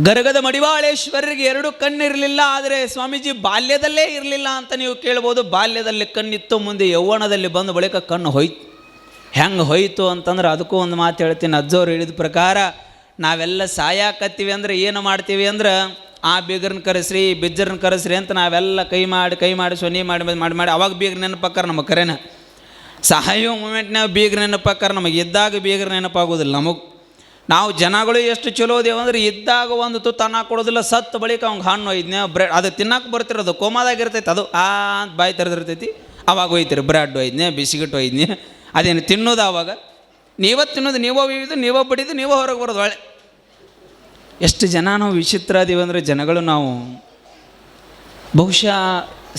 ಗರಗದ ಮಡಿವಾಳೇಶ್ವರರಿಗೆ ಎರಡು ಕಣ್ಣಿರಲಿಲ್ಲ, ಆದರೆ ಸ್ವಾಮೀಜಿ ಬಾಲ್ಯದಲ್ಲೇ ಇರಲಿಲ್ಲ ಅಂತ ನೀವು ಕೇಳ್ಬೋದು. ಬಾಲ್ಯದಲ್ಲಿ ಕಣ್ಣಿತ್ತು, ಮುಂದೆ ಯೌವನದಲ್ಲಿ ಬಂದ ಬಳಿಕ ಕಣ್ಣು ಹೋಯ್ತು. ಹೆಂಗೆ ಹೋಯಿತು ಅಂತಂದ್ರೆ ಅದಕ್ಕೂ ಒಂದು ಮಾತು ಹೇಳ್ತೀನಿ. ಅಜ್ಜೋರು ಹೇಳಿದ ಪ್ರಕಾರ, ನಾವೆಲ್ಲ ಸಾಯಾಕತ್ತೀವಿ ಅಂದ್ರೆ ಏನು ಮಾಡ್ತೀವಿ ಅಂದ್ರೆ, ಆ ಬೀಗರನ್ನ ಕರೆಸ್ರಿ ಬಿಜ್ಜರನ್ನ ಕರೆಸ್ರಿ ಅಂತ ನಾವೆಲ್ಲ ಕೈ ಮಾಡಿ ಕೈ ಮಾಡಿ ಸೊನಿ ಮಾಡಿ ಮಾಡಿ ಮಾಡಿ ಅವಾಗ ಬೀಗ್ರ ನೆನಪಕ್ಕಾರ ನಮಗೆ ಕರೆನ. ಸಹಾಯ ಮೂಮೆಂಟ್ನಾಗ ಬೀಗ್ರ ನೆನಪಕ್ಕಾರ ನಮಗೆ ಇದ್ದಾಗ ಬೀಗ್ರ ನೆನಪಾಗೋದಿಲ್ಲ ನಮಗೆ. ನಾವು ಜನಗಳು ಎಷ್ಟು ಚಲೋ ಅದೇವು ಅಂದ್ರೆ ಇದ್ದಾಗ ಒಂದು ತುತ್ತು ಅನ್ನ ಕೊಡೋದಿಲ್ಲ ಸತ್ತು ಬಳಿಕ ಅವ್ಗೆ ಹಣ್ಣು ಒಯ್ದ್ನೆ ಬ್ರೆಡ್, ಅದು ತಿನ್ನಕ್ಕೆ ಬರ್ತಿರೋದು ಕೋಮಾದಾಗಿರ್ತೈತೆ ಅದು, ಆ ಅಂತ ಬಾಯಿ ತೆರೆದಿರ್ತೈತಿ. ಅವಾಗ ಒಯ್ತೀರಿ, ಬ್ರೆಡ್ ಒಯ್ದ್ನೆ ಬಿಸ್ಕಿಟ್ ಒಯ್ದ್ನೆ ಅದೇನು ತಿನ್ನೋದು ಆವಾಗ ನೀವೇ ತಿನ್ನೋದು, ನೀವೇ ಒಯ್ಯೋದು, ನೀವೇ ಬಡಿದು, ನೀವೇ ಹೊರಗೆ ಬರೋದು, ಒಳ್ಳೆ. ಎಷ್ಟು ಜನ ನಾವು ವಿಚಿತ್ರ ಅದೀವಿ ಅಂದರೆ ಜನಗಳು ನಾವು ಬಹುಶಃ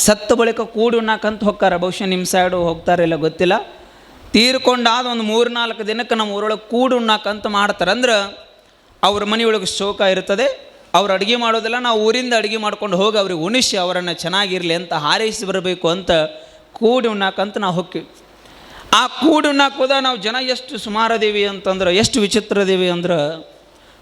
ಸತ್ತ ಬಳಿಕ ಕೂಡಿ ಉಣ್ಣಾಕಂತ ಹೋಗ್ತಾರೆ, ಬಹುಶಃ ನಿಮ್ಮ ಸೈಡು ಹೋಗ್ತಾರಿಲ್ಲ ಗೊತ್ತಿಲ್ಲ. ತೀರ್ಕೊಂಡಾದ ಒಂದು ಮೂರು ನಾಲ್ಕು ದಿನಕ್ಕೆ ನಮ್ಮ ಊರೊಳಗೆ ಕೂಡು ಉಣ್ಣಾಕಂತ ಮಾಡ್ತಾರೆ. ಅಂದ್ರೆ ಅವ್ರ ಮನೆಯೊಳಗೆ ಶೋಕ ಇರ್ತದೆ. ಅವ್ರು ಅಡುಗೆ ಮಾಡೋದಿಲ್ಲ, ನಾವು ಊರಿಂದ ಅಡುಗೆ ಮಾಡ್ಕೊಂಡು ಹೋಗಿ ಅವ್ರಿಗೆ ಉಣಿಸಿ ಅವರನ್ನು ಚೆನ್ನಾಗಿರಲಿ ಅಂತ ಹಾರೈಸಿ ಬರಬೇಕು ಅಂತ ಕೂಡಿ ಉಣ್ಣಾಕಂತ ನಾವು ಹೋಗ್ತೀವಿ. ಆ ಕೂಡು ಉಣ್ಣಾಕ್ ನಾವು ಜನ ಎಷ್ಟು ಸುಮಾರು ಅದೀವಿ ಅಂತಂದ್ರೆ, ಎಷ್ಟು ವಿಚಿತ್ರ ಅದೀವಿ ಅಂದ್ರೆ,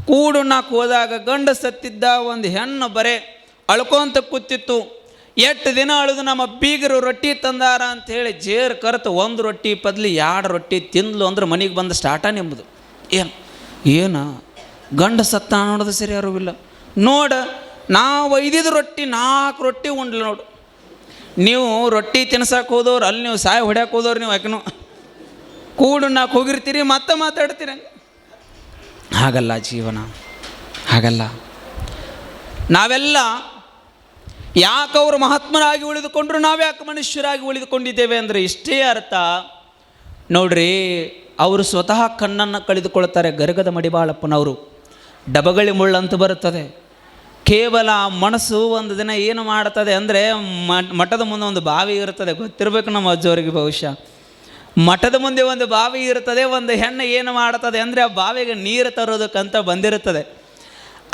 ಕೂಡು ಉಣ್ಣಾಕ್ ಹೋದಾಗ ಗಂಡ ಸತ್ತಿದ್ದ ಒಂದು ಹೆಣ್ಣು ಬರೇ ಅಳ್ಕೊಂತ ಕೂತಿತ್ತು. ಎಷ್ಟು ದಿನ ಅಳಿದು ನಮ್ಮ ಬೀಗರು ರೊಟ್ಟಿ ತಂದಾರ ಅಂತ ಹೇಳಿ ಜೇರ್ ಕರೆತು ಒಂದು ರೊಟ್ಟಿ ಪದ್ಲಿ ಎರಡು ರೊಟ್ಟಿ ತಿಂದ್ಲು ಅಂದ್ರೆ ಮನೆಗೆ ಬಂದು ಸ್ಟಾರ್ಟ ನಿಮ್ಮದು ಏನು? ಏನು? ಗಂಡ ಸತ್ತ ನೋಡೋದು ಸರಿ ಯಾರೂ ನೋಡ, ನಾವು ಒಯ್ದಿದ್ದು ರೊಟ್ಟಿ ನಾಲ್ಕು ರೊಟ್ಟಿ ಉಂಡ್ಲಿ ನೋಡು. ನೀವು ರೊಟ್ಟಿ ತಿನ್ಸಕ್ಕೆ ಹೋದವ್ರು, ಅಲ್ಲಿ ನೀವು ಸಾಯ ಹೊಡ್ಯಾಕೆ ಹೋದವ್ರು ನೀವು ಯಾಕನು? ಕೂಡು ನಾಲ್ಕು ಹೋಗಿರ್ತೀರಿ, ಮತ್ತೆ ಮಾತಾಡ್ತೀರಿ ಹಂಗೆ. ಹಾಗಲ್ಲ ಜೀವನ. ಹಾಗಲ್ಲ. ನಾವೆಲ್ಲ ಯಾಕೆ ಅವರು ಮಹಾತ್ಮರಾಗಿ ಉಳಿದುಕೊಂಡ್ರು ನಾವ್ಯಾಕೆ ಮನುಷ್ಯರಾಗಿ ಉಳಿದುಕೊಂಡಿದ್ದೇವೆ ಅಂದರೆ ಇಷ್ಟೇ ಅರ್ಥ. ನೋಡ್ರಿ, ಅವರು ಸ್ವತಃ ಕಣ್ಣನ್ನು ಕಳೆದುಕೊಳ್ತಾರೆ, ಗರಗದ ಮಡಿಬಾಳಪ್ಪನವರು. ಡಬಗಳಿ ಮುಳ್ಳಂತ ಬರುತ್ತದೆ. ಕೇವಲ ಮನಸ್ಸು ಒಂದು ದಿನ ಏನು ಮಾಡ್ತದೆ ಅಂದರೆ ಮಠದ ಮುಂದೆ ಒಂದು ಬಾವಿ ಇರುತ್ತದೆ. ಗೊತ್ತಿರಬೇಕು ನಮ್ಮ ಅಜ್ಜವರಿಗೆ ಬಹುಶಃ. ಮಠದ ಮುಂದೆ ಒಂದು ಬಾವಿ ಇರುತ್ತದೆ, ಒಂದು ಹೆಣ್ಣು ಏನು ಮಾಡ್ತದೆ ಅಂದರೆ ಆ ಬಾವಿಗೆ ನೀರು ತರೋದಕ್ಕಂತ ಬಂದಿರುತ್ತದೆ.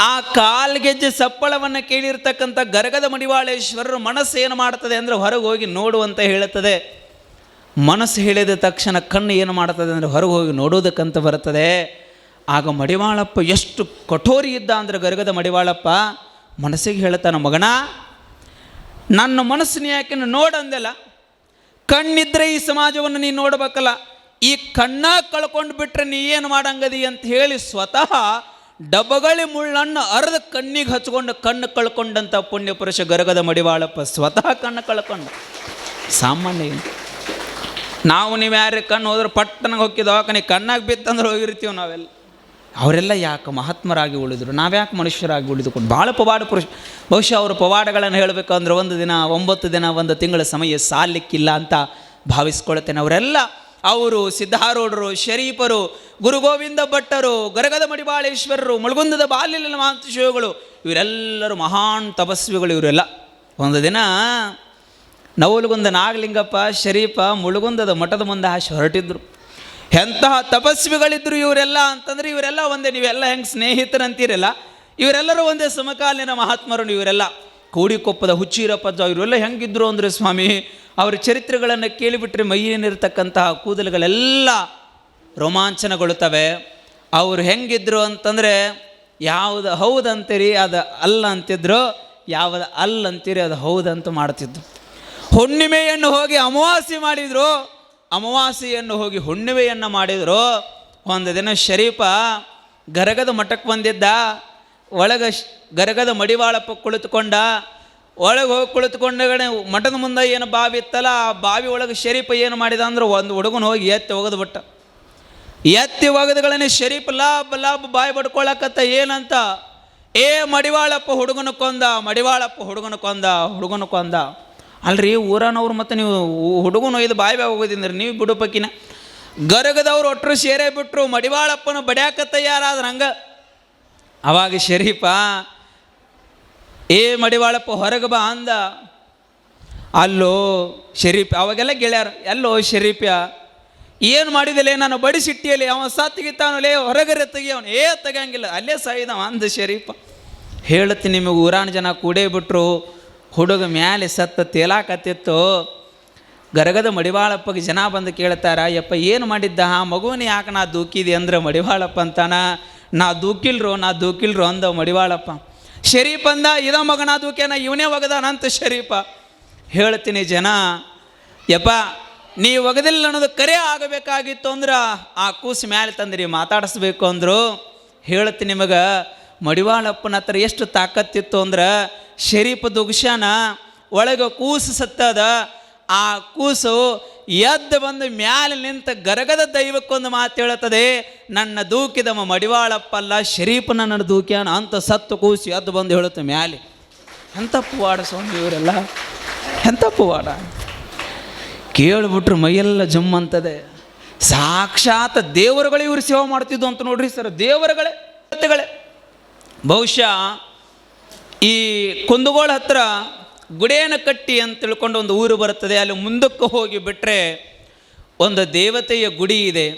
ಆ ಕಾಲ್ಗೆಜ್ಜೆ ಸಪ್ಪಳವನ್ನು ಕೇಳಿರ್ತಕ್ಕಂಥ ಗರಗದ ಮಡಿವಾಳೇಶ್ವರರು ಮನಸ್ಸು ಏನು ಮಾಡ್ತದೆ ಅಂದರೆ ಹೊರಗೆ ಹೋಗಿ ನೋಡುವಂತ ಹೇಳುತ್ತದೆ. ಮನಸ್ಸು ಹೇಳಿದ ತಕ್ಷಣ ಕಣ್ಣು ಏನು ಮಾಡ್ತದೆ ಅಂದರೆ ಹೊರಗೆ ಹೋಗಿ ನೋಡೋದಕ್ಕಂತ ಬರ್ತದೆ ಆಗ ಮಡಿವಾಳಪ್ಪ ಎಷ್ಟು ಕಠೋರಿ ಇದ್ದ ಅಂದರೆ ಗರಗದ ಮಡಿವಾಳಪ್ಪ, ಮನಸ್ಸಿಗೆ ಹೇಳ್ತಾನೆ, ಮಗನ, ನನ್ನ ಮನಸ್ಸಿನ ಯಾಕೆ ನೋಡಂದೆಲ್ಲ? ಕಣ್ಣಿದ್ರೆ ಈ ಸಮಾಜವನ್ನು ನೀನು ನೋಡಬೇಕಲ್ಲ. ಈ ಕಣ್ಣ ಕಳ್ಕೊಂಡು ಬಿಟ್ರೆ ನೀ ಏನು ಮಾಡಂಗದಿ? ಅಂತ ಹೇಳಿ ಸ್ವತಃ ಡಬಗಳಿ ಮುಳ್ಳನ್ನು ಅರ್ಧ ಕಣ್ಣಿಗೆ ಹಚ್ಕೊಂಡು ಕಣ್ಣು ಕಳ್ಕೊಂಡಂಥ ಪುಣ್ಯ ಪುರುಷ ಗರಗದ ಮಡಿವಾಳಪ್ಪ ಸ್ವತಃ ಕಣ್ಣು ಕಳ್ಕೊಂಡ. ಸಾಮಾನ್ಯ. ನಾವು ನೀವು ಯಾರ ಕಣ್ಣು ಹೋದ್ರೆ ಪಟ್ಟನಾಗ ಹೋಗಿ ದವಾಖಾನೆ ಕಣ್ಣಾಗಿ ಬಿತ್ತಂದ್ರೆ ಹೋಗಿರ್ತೀವಿ ನಾವೆಲ್ಲ. ಅವರೆಲ್ಲ ಯಾಕೆ ಮಹಾತ್ಮರಾಗಿ ಉಳಿದ್ರು? ನಾವ್ಯಾಕೆ ಮನುಷ್ಯರಾಗಿ ಉಳಿದುಕೊಂಡು ಭಾಳ ಪವಾಡ ಪುರುಷ. ಬಹುಶಃ ಅವರು ಪವಾಡಗಳನ್ನು ಹೇಳಬೇಕಂದ್ರೆ ಒಂದು ದಿನ, ಒಂಬತ್ತು ದಿನ, ಒಂದು ತಿಂಗಳ ಸಮಯ ಸಾಲಿಕ್ಕಿಲ್ಲ ಅಂತ ಭಾವಿಸ್ಕೊಳ್ತೇನೆ. ಅವರೆಲ್ಲ ಅವರು ಸಿದ್ಧಾರೂಢರು, ಶರೀಫರು, ಗುರು ಗೋವಿಂದ ಭಟ್ಟರು, ಗರಗದ ಮಡಿಬಾಳೇಶ್ವರರು, ಮುಳುಗುಂದದ ಬಾಲ್ಯಲ ಮಹಾಂತಶಿವಗಳು ಇವರೆಲ್ಲರೂ ಮಹಾನ್ ತಪಸ್ವಿಗಳು ಇವರೆಲ್ಲ. ಒಂದು ದಿನ ನವಲುಗುಂದ ನಾಗಲಿಂಗಪ್ಪ, ಶರೀಫ, ಮುಳುಗುಂದದ ಮಠದ ಮುಂದೆ ಹಾಶಿ ಹೊರಟಿದ್ರು. ಎಂತಹ ತಪಸ್ವಿಗಳಿದ್ರು ಇವರೆಲ್ಲ ಅಂತಂದ್ರೆ ಇವರೆಲ್ಲ ಒಂದೇ, ನೀವೆಲ್ಲ ಹೆಂಗೆ ಸ್ನೇಹಿತರಂತೀರಲ್ಲ? ಇವರೆಲ್ಲರೂ ಒಂದೇ ಸಮಕಾಲೀನ ಮಹಾತ್ಮರು ಇವರೆಲ್ಲ. ಕೋಡಿಕೊಪ್ಪದ ಹುಚ್ಚೀರಪ್ಪ ಇವರೆಲ್ಲ ಹೆಂಗಿದ್ರು ಅಂದರೆ ಸ್ವಾಮಿ? ಅವರ ಚರಿತ್ರೆಗಳನ್ನು ಕೇಳಿಬಿಟ್ರೆ ಮೈಯೇನಿರ್ತಕ್ಕಂತಹ ಕೂದಲುಗಳೆಲ್ಲ ರೋಮಾಂಚನಗೊಳ್ಳುತ್ತವೆ. ಅವರು ಹೆಂಗಿದ್ರು ಅಂತಂದರೆ, ಯಾವುದು ಹೌದು ಅಂತೀರಿ ಅದು ಅಲ್ಲ ಅಂತಿದ್ರು, ಯಾವುದು ಅಲ್ಲ ಅಂತೀರಿ ಅದು ಹೌದಂತ ಮಾಡ್ತಿದ್ದು ಹುಣ್ಣಿಮೆಯನ್ನು ಹೋಗಿ ಅಮಾವಾಸ್ಯೆ ಮಾಡಿದರು, ಅಮಾವಾಸ್ಯೆಯನ್ನು ಹೋಗಿ ಹುಣ್ಣಿಮೆಯನ್ನು ಮಾಡಿದರು. ಒಂದು ದಿನ ಶರೀಫ ಗರಗದ ಮಠಕ್ಕೆ ಬಂದಿದ್ದ, ಒಳಗ ಗರಗದ ಮಡಿವಾಳಪ್ಪ ಕುಳಿತುಕೊಂಡ ಒಳಗೆ ಹೋಗಿ ಕುಳಿತುಕೊಂಡಗಡೆ ಮಠದ ಮುಂದೆ ಏನು ಬಾವಿ ಇತ್ತಲ್ಲ, ಆ ಬಾವಿ ಒಳಗೆ ಶರೀಫ ಏನು ಮಾಡಿದ ಅಂದ್ರೆ ಒಂದು ಹುಡುಗನ ಹೋಗಿ ಎತ್ತಿ ಒಗೆದು ಬಿಟ್ಟ. ಎತ್ತಿ ಒಗದುಗಳನ್ನ ಶರೀಫ್ ಲಾಬ್ ಲಾಬ್ ಬಾಯಿ ಬಡ್ಕೊಳಕತ್ತ ಏನಂತ? ಏ ಮಡಿವಾಳಪ್ಪ ಹುಡುಗನ ಕೊಂದ, ಮಡಿವಾಳಪ್ಪ ಹುಡುಗನ ಕೊಂದ ಹುಡುಗನ ಕೊಂದ. ಅಲ್ರಿ ಊರನವ್ರು ಮತ್ತು ನೀವು ಹುಡುಗನ ಬಾಯಿ ಬಾಯಿ ಹೋಗೋದಿಂದ್ರಿ ನೀವು ಬಿಡು ಪಕ್ಕಿನ. ಗರಗದವ್ರು ಒಟ್ಟರು ಸೇರೇ ಬಿಟ್ಟರು ಮಡಿವಾಳಪ್ಪನ ಬಡ್ಯಾಕ ತಯಾರಾದ್ರೆ ಹಂಗೆ ಅವಾಗ ಶರೀಫ ಏ ಮಡಿವಾಳಪ್ಪ, ಹೊರಗೆ ಬಾ ಅಂದ. ಅಲ್ಲೋ ಶರೀಫ್ ಅವಾಗೆಲ್ಲ ಗೆಳೆಯರ, ಎಲ್ಲೋ ಶರೀಫ್ಯ. ಏನು ಮಾಡಿದಲೇ ನಾನು ಬಡಿಸಿಟ್ಟಿಯಲ್ಲಿ ಅವ ಸತ್ತಿಗಿತ್ತಾನಲೇ ಹೊರಗರೆ ತೆಗಿಯವನು ಏ ತೆಗಂಗಿಲ್ಲ ಅಲ್ಲೇ ಸಾಯಿದವ ಅಂದ ಶರೀಫ. ಹೇಳ್ತೀನಿ ನಿಮಗೆ ಊರಾಣ ಜನ ಕೂಡೇ ಬಿಟ್ರು, ಹುಡುಗ ಮ್ಯಾಲೆ ಸತ್ತ ತೇಲಾಕತ್ತಿತ್ತು ಗರಗದ ಮಡಿವಾಳಪ್ಪಗೆ ಜನ ಬಂದು ಕೇಳ್ತಾರ, ಯಪ್ಪ, ಏನು ಮಾಡಿದ್ದ? ಆ ಮಗುವನ್ನ ಯಾಕೆ ನಾ ದೂಕಿದೆ ಅಂದ್ರೆ ಮಡಿವಾಳಪ್ಪ ಅಂತಾನ? ನಾ ದೂಕಿಲ್ರು ನಾ ದೂಕಿಲ್ರು ಅಂದ ಮಡಿವಾಳಪ್ಪ. ಶರೀಫ್ ಅಂದ ಇದ ಮಗನ ದೂಕ್ಯಾನ ಇವನೇ ಒಗದಾನಂತ ಶರೀಫ. ಹೇಳ್ತೀನಿ ಜನ, ಯಪ್ಪ, ನೀ ಒಗದಿಲ್ಲ ಅನ್ನೋದು ಕರೆ ಆಗಬೇಕಾಗಿತ್ತು ಅಂದ್ರೆ ಆ ಕೂಸು ಮ್ಯಾಲೆ ತಂದ್ರಿ, ಮಾತಾಡಿಸ್ಬೇಕು ಅಂದರು. ಹೇಳ್ತೀನಿ ನಿಮಗೆ ಮಡಿವಾಳಪ್ಪನ ಹತ್ರ ಎಷ್ಟು ತಾಕತ್ತಿತ್ತು ಅಂದ್ರೆ ಶರೀಫ್ ದುಗ್ಶಾನ ಒಳಗೆ ಕೂಸು ಸತ್ತದ. ಆ ಕೂಸು ಎದ್ದು ಬಂದು ಮ್ಯಾಲೆ ನಿಂತ ಗರಗದ ದೈವಕ್ಕೊಂದು ಮಾತು ಹೇಳುತ್ತದೆ, ನನ್ನ ದೂಕಿದವ ಮಡಿವಾಳಪ್ಪಲ್ಲ, ಶರೀಫ್ ನನ್ನ ದೂಕ್ಯಾನ? ಅಂತ ಸತ್ತು ಕೂಸಿ ಎದ್ದು ಬಂದು ಹೇಳುತ್ತೆ ಮ್ಯಾಲೆ. ಎಂಥ ಪುವಾಡ ಸ್ವಾಮಿ ಇವರೆಲ್ಲ? ಎಂಥ ಪುವಾಡ ಕೇಳಿಬಿಟ್ರು ಮೈಯೆಲ್ಲ ಜಮ್ ಅಂತದೆ. ಸಾಕ್ಷಾತ್ ದೇವರುಗಳೇ ಇವರು ಸೇವೆ ಮಾಡ್ತಿದ್ದು ಅಂತ ನೋಡ್ರಿ ಸರ್, ದೇವರುಗಳೇ ಬಹುಶಃ ಈ ಕುಂದಗೋಳ ಹತ್ರ ಗುಡೇನ ಕಟ್ಟಿ ಅಂತ ತಿಳ್ಕೊಂಡು ಒಂದು ಊರು ಬರುತ್ತದೆ. ಅಲ್ಲಿ ಮುಂದಕ್ಕೆ ಹೋಗಿ ಬಿಟ್ಟರೆ ಒಂದು ದೇವತೆಯ ಗುಡಿ ಇದೆ.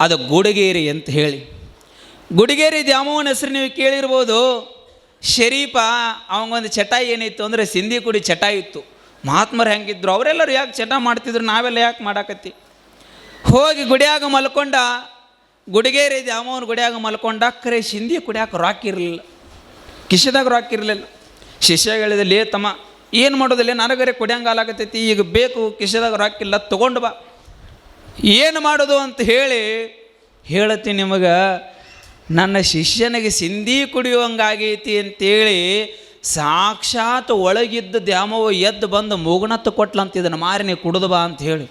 ಅದು ಗುಡಗೇರಿ ಅಂತ ಹೇಳಿ. ಗುಡಿಗೇರಿ ದ್ಯಾಮವ್ವನ ಹೆಸರು ನೀವು ಕೇಳಿರ್ಬೋದು. ಶರೀಫ, ಅವಂಗೊಂದು ಚಟ ಏನಿತ್ತು ಅಂದರೆ ಸಿಂಧಿ ಕುಡಿ ಚಟ ಇತ್ತು. ಮಹಾತ್ಮರು ಹೆಂಗಿದ್ರು? ಅವರೆಲ್ಲರೂ ಯಾಕೆ ಚಟ ಮಾಡ್ತಿದ್ರು? ನಾವೆಲ್ಲ ಯಾಕೆ ಮಾಡಾಕತ್ತಿ? ಹೋಗಿ ಗುಡಿಯಾಗ ಮಲ್ಕೊಂಡ, ಗುಡಿಗೇರಿ ದ್ಯಾಮವ್ವನ ಗುಡಿಯಾಗ ಮಲ್ಕೊಂಡ, ಕರೆ ಸಿಂಧಿ ಕುಡಿಯಾಕ ರಾಕ್ ಇರಲಿಲ್ಲ. ಕಿಶೆದಾಗ ರಾಕ್ ಇರಲಿಲ್ಲ ಶಿಷ್ಯ ತಮ್ಮ ಏನು ಮಾಡೋದಿಲ್ಲ, ನನಗರೆ ಕುಡಿಯಂಗಾಲಾಗತೈತಿ ಈಗ ಬೇಕು ಕಿಶದಾಗ ರಾಕಿಲ್ಲ ತೊಗೊಂಡು ಬಾ. ಏನು ಮಾಡೋದು ಅಂತ ಹೇಳಿ ಹೇಳ್ತೀನಿ ನಿಮಗೆ, ನನ್ನ ಶಿಷ್ಯನಿಗೆ ಸಿಂಧಿ ಕುಡಿಯುವಂಗಾಗೈತಿ ಅಂತೇಳಿ ಸಾಕ್ಷಾತ್ ಒಳಗಿದ್ದ ದ್ಯಾಮವ್ವ ಎದ್ದು ಬಂದು ಮೂಗುಣತ್ತು ಕೊಟ್ಲಂತ ಇದನ್ನು, ಮಾರಿ ನೀ ಕುಡಿದು ಬಾ ಅಂತ ಹೇಳಿ.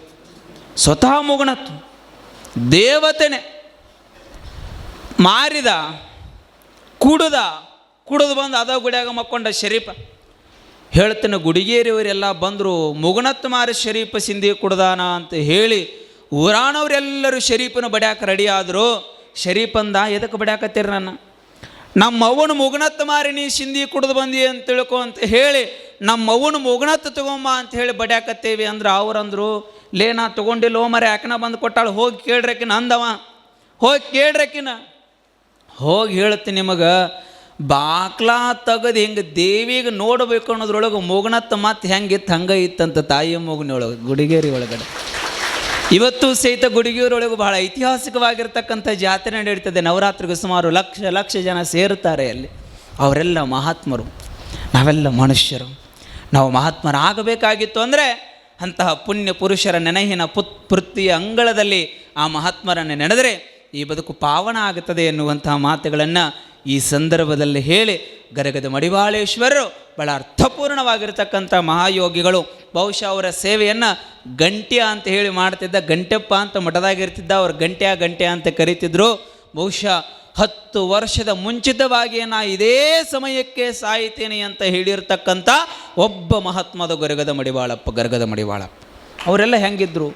ಸ್ವತಃ ಮುಗುಣತ್ತು ದೇವತೆನೆ ಮಾರಿದ, ಕುಡ್ದ ಕುಡಿದು ಬಂದು ಅದ ಗುಡಿಯಾಗ ಮಕ್ಕೊಂಡ ಶರೀಫ. ಹೇಳ್ತಾನೆ, ಗುಡಿಗೇರಿಯವರೆಲ್ಲ ಬಂದರು ಮುಗುಣತ್ ಮಾರಿ ಶರೀಫ ಸಿಂಧಿ ಕುಡ್ದಾನ ಅಂತ ಹೇಳಿ ಊರಾನವರೆಲ್ಲರೂ ಶರೀಫನ ಬಡ್ಯಾಕ ರೆಡಿ ಆದರು. ಶರೀಫಂದ ಎದಕ್ಕೆ ಬಡ್ಯಾಕತ್ತೀರಿ ನನ್ನ? ನಮ್ಮ ಅವ್ವನ ಮುಗುಣತ್ ಮಾರಿ ನೀ ಸಿಂಧಿ ಕುಡ್ದು ಬಂದಿ ಅಂತ ತಿಳ್ಕೊ ಅಂತ ಹೇಳಿ ನಮ್ಮ ಅವ್ವನ ಮುಗುಣತ್ ತಗೊಂಬ ಅಂತ ಹೇಳಿ ಬಡ್ಯಾಕತ್ತೇವಿ ಅಂದ್ರೆ ಅವ್ರಂದ್ರು, ಲೇ, ನಾ ತೊಗೊಂಡಿಲ್ಲ ಮರೆ, ಯಾಕನ ಬಂದು ಕೊಟ್ಟಾಳು? ಹೋಗಿ ಕೇಳ್ರಕಿನ ಅಂದವ. ಹೋಗಿ ಕೇಳ್ರಕಿನ ಹೋಗಿ ಹೇಳ್ತೀನಿ ನಿಮಗೆ ಬಾಕ್ಲಾ ತೆಗೆದು ಹಿಂಗೆ ದೇವಿಗೆ ನೋಡಬೇಕು ಅನ್ನೋದ್ರೊಳಗೆ ಮೂಗನತ್ತ ಮತ್ತೆ ಹೆಂಗಿತ್ತು ಹಂಗೆ ಇತ್ತಂತ ತಾಯಿಯ ಮೂಗನೊಳಗೆ ಗುಡಿಗೇರಿ ಒಳಗಡೆ. ಇವತ್ತು ಸಹಿತ ಗುಡಿಗೇರೊಳಗೆ ಬಹಳ ಐತಿಹಾಸಿಕವಾಗಿರ್ತಕ್ಕಂಥ ಜಾತ್ರೆ ನಡೆಯುತ್ತದೆ ನವರಾತ್ರಿಗೆ ಸುಮಾರು ಲಕ್ಷ ಲಕ್ಷ ಜನ ಸೇರುತ್ತಾರೆ ಅಲ್ಲಿ. ಅವರೆಲ್ಲ ಮಹಾತ್ಮರು. ನಾವೆಲ್ಲ ಮನುಷ್ಯರು. ನಾವು ಮಹಾತ್ಮರಾಗಬೇಕಾಗಿತ್ತು ಅಂದರೆ ಅಂತಹ ಪುಣ್ಯ ಪುರುಷರ ನೆನಹಿನ ಪುತ್, ಪೃಥ್ವಿಯ ಅಂಗಳದಲ್ಲಿ ಆ ಮಹಾತ್ಮರನ್ನು ನೆನೆದರೆ ಈ ಬದುಕು ಪಾವನ ಆಗುತ್ತದೆ ಎನ್ನುವಂತಹ ಮಾತುಗಳನ್ನು ಈ ಸಂದರ್ಭದಲ್ಲಿ ಹೇಳಿ, ಗರಗದ ಮಡಿವಾಳೇಶ್ವರರು ಬಹಳ ಅರ್ಥಪೂರ್ಣವಾಗಿರ್ತಕ್ಕಂಥ ಮಹಾಯೋಗಿಗಳು. ಬಹುಶಃ ಅವರ ಸೇವೆಯನ್ನು ಗಂಟ್ಯ ಅಂತ ಹೇಳಿ ಮಾಡ್ತಿದ್ದ ಗಂಟೆಪ್ಪ ಅಂತ ಮಠದಾಗಿರ್ತಿದ್ದ, ಅವ್ರು ಗಂಟ್ಯ ಗಂಟೆ ಅಂತ ಕರೀತಿದ್ರು. ಬಹುಶಃ ಹತ್ತು ವರ್ಷದ ಮುಂಚಿತವಾಗಿ ನಾ ಇದೇ ಸಮಯಕ್ಕೆ ಸಾಯ್ತೇನೆ ಅಂತ ಹೇಳಿರ್ತಕ್ಕಂಥ ಒಬ್ಬ ಮಹಾತ್ಮದ ಗರಗದ ಮಡಿವಾಳಪ್ಪ ಗರಗದ ಮಡಿವಾಳಪ್ಪ. ಅವರೆಲ್ಲ ಹೆಂಗಿದ್ರು?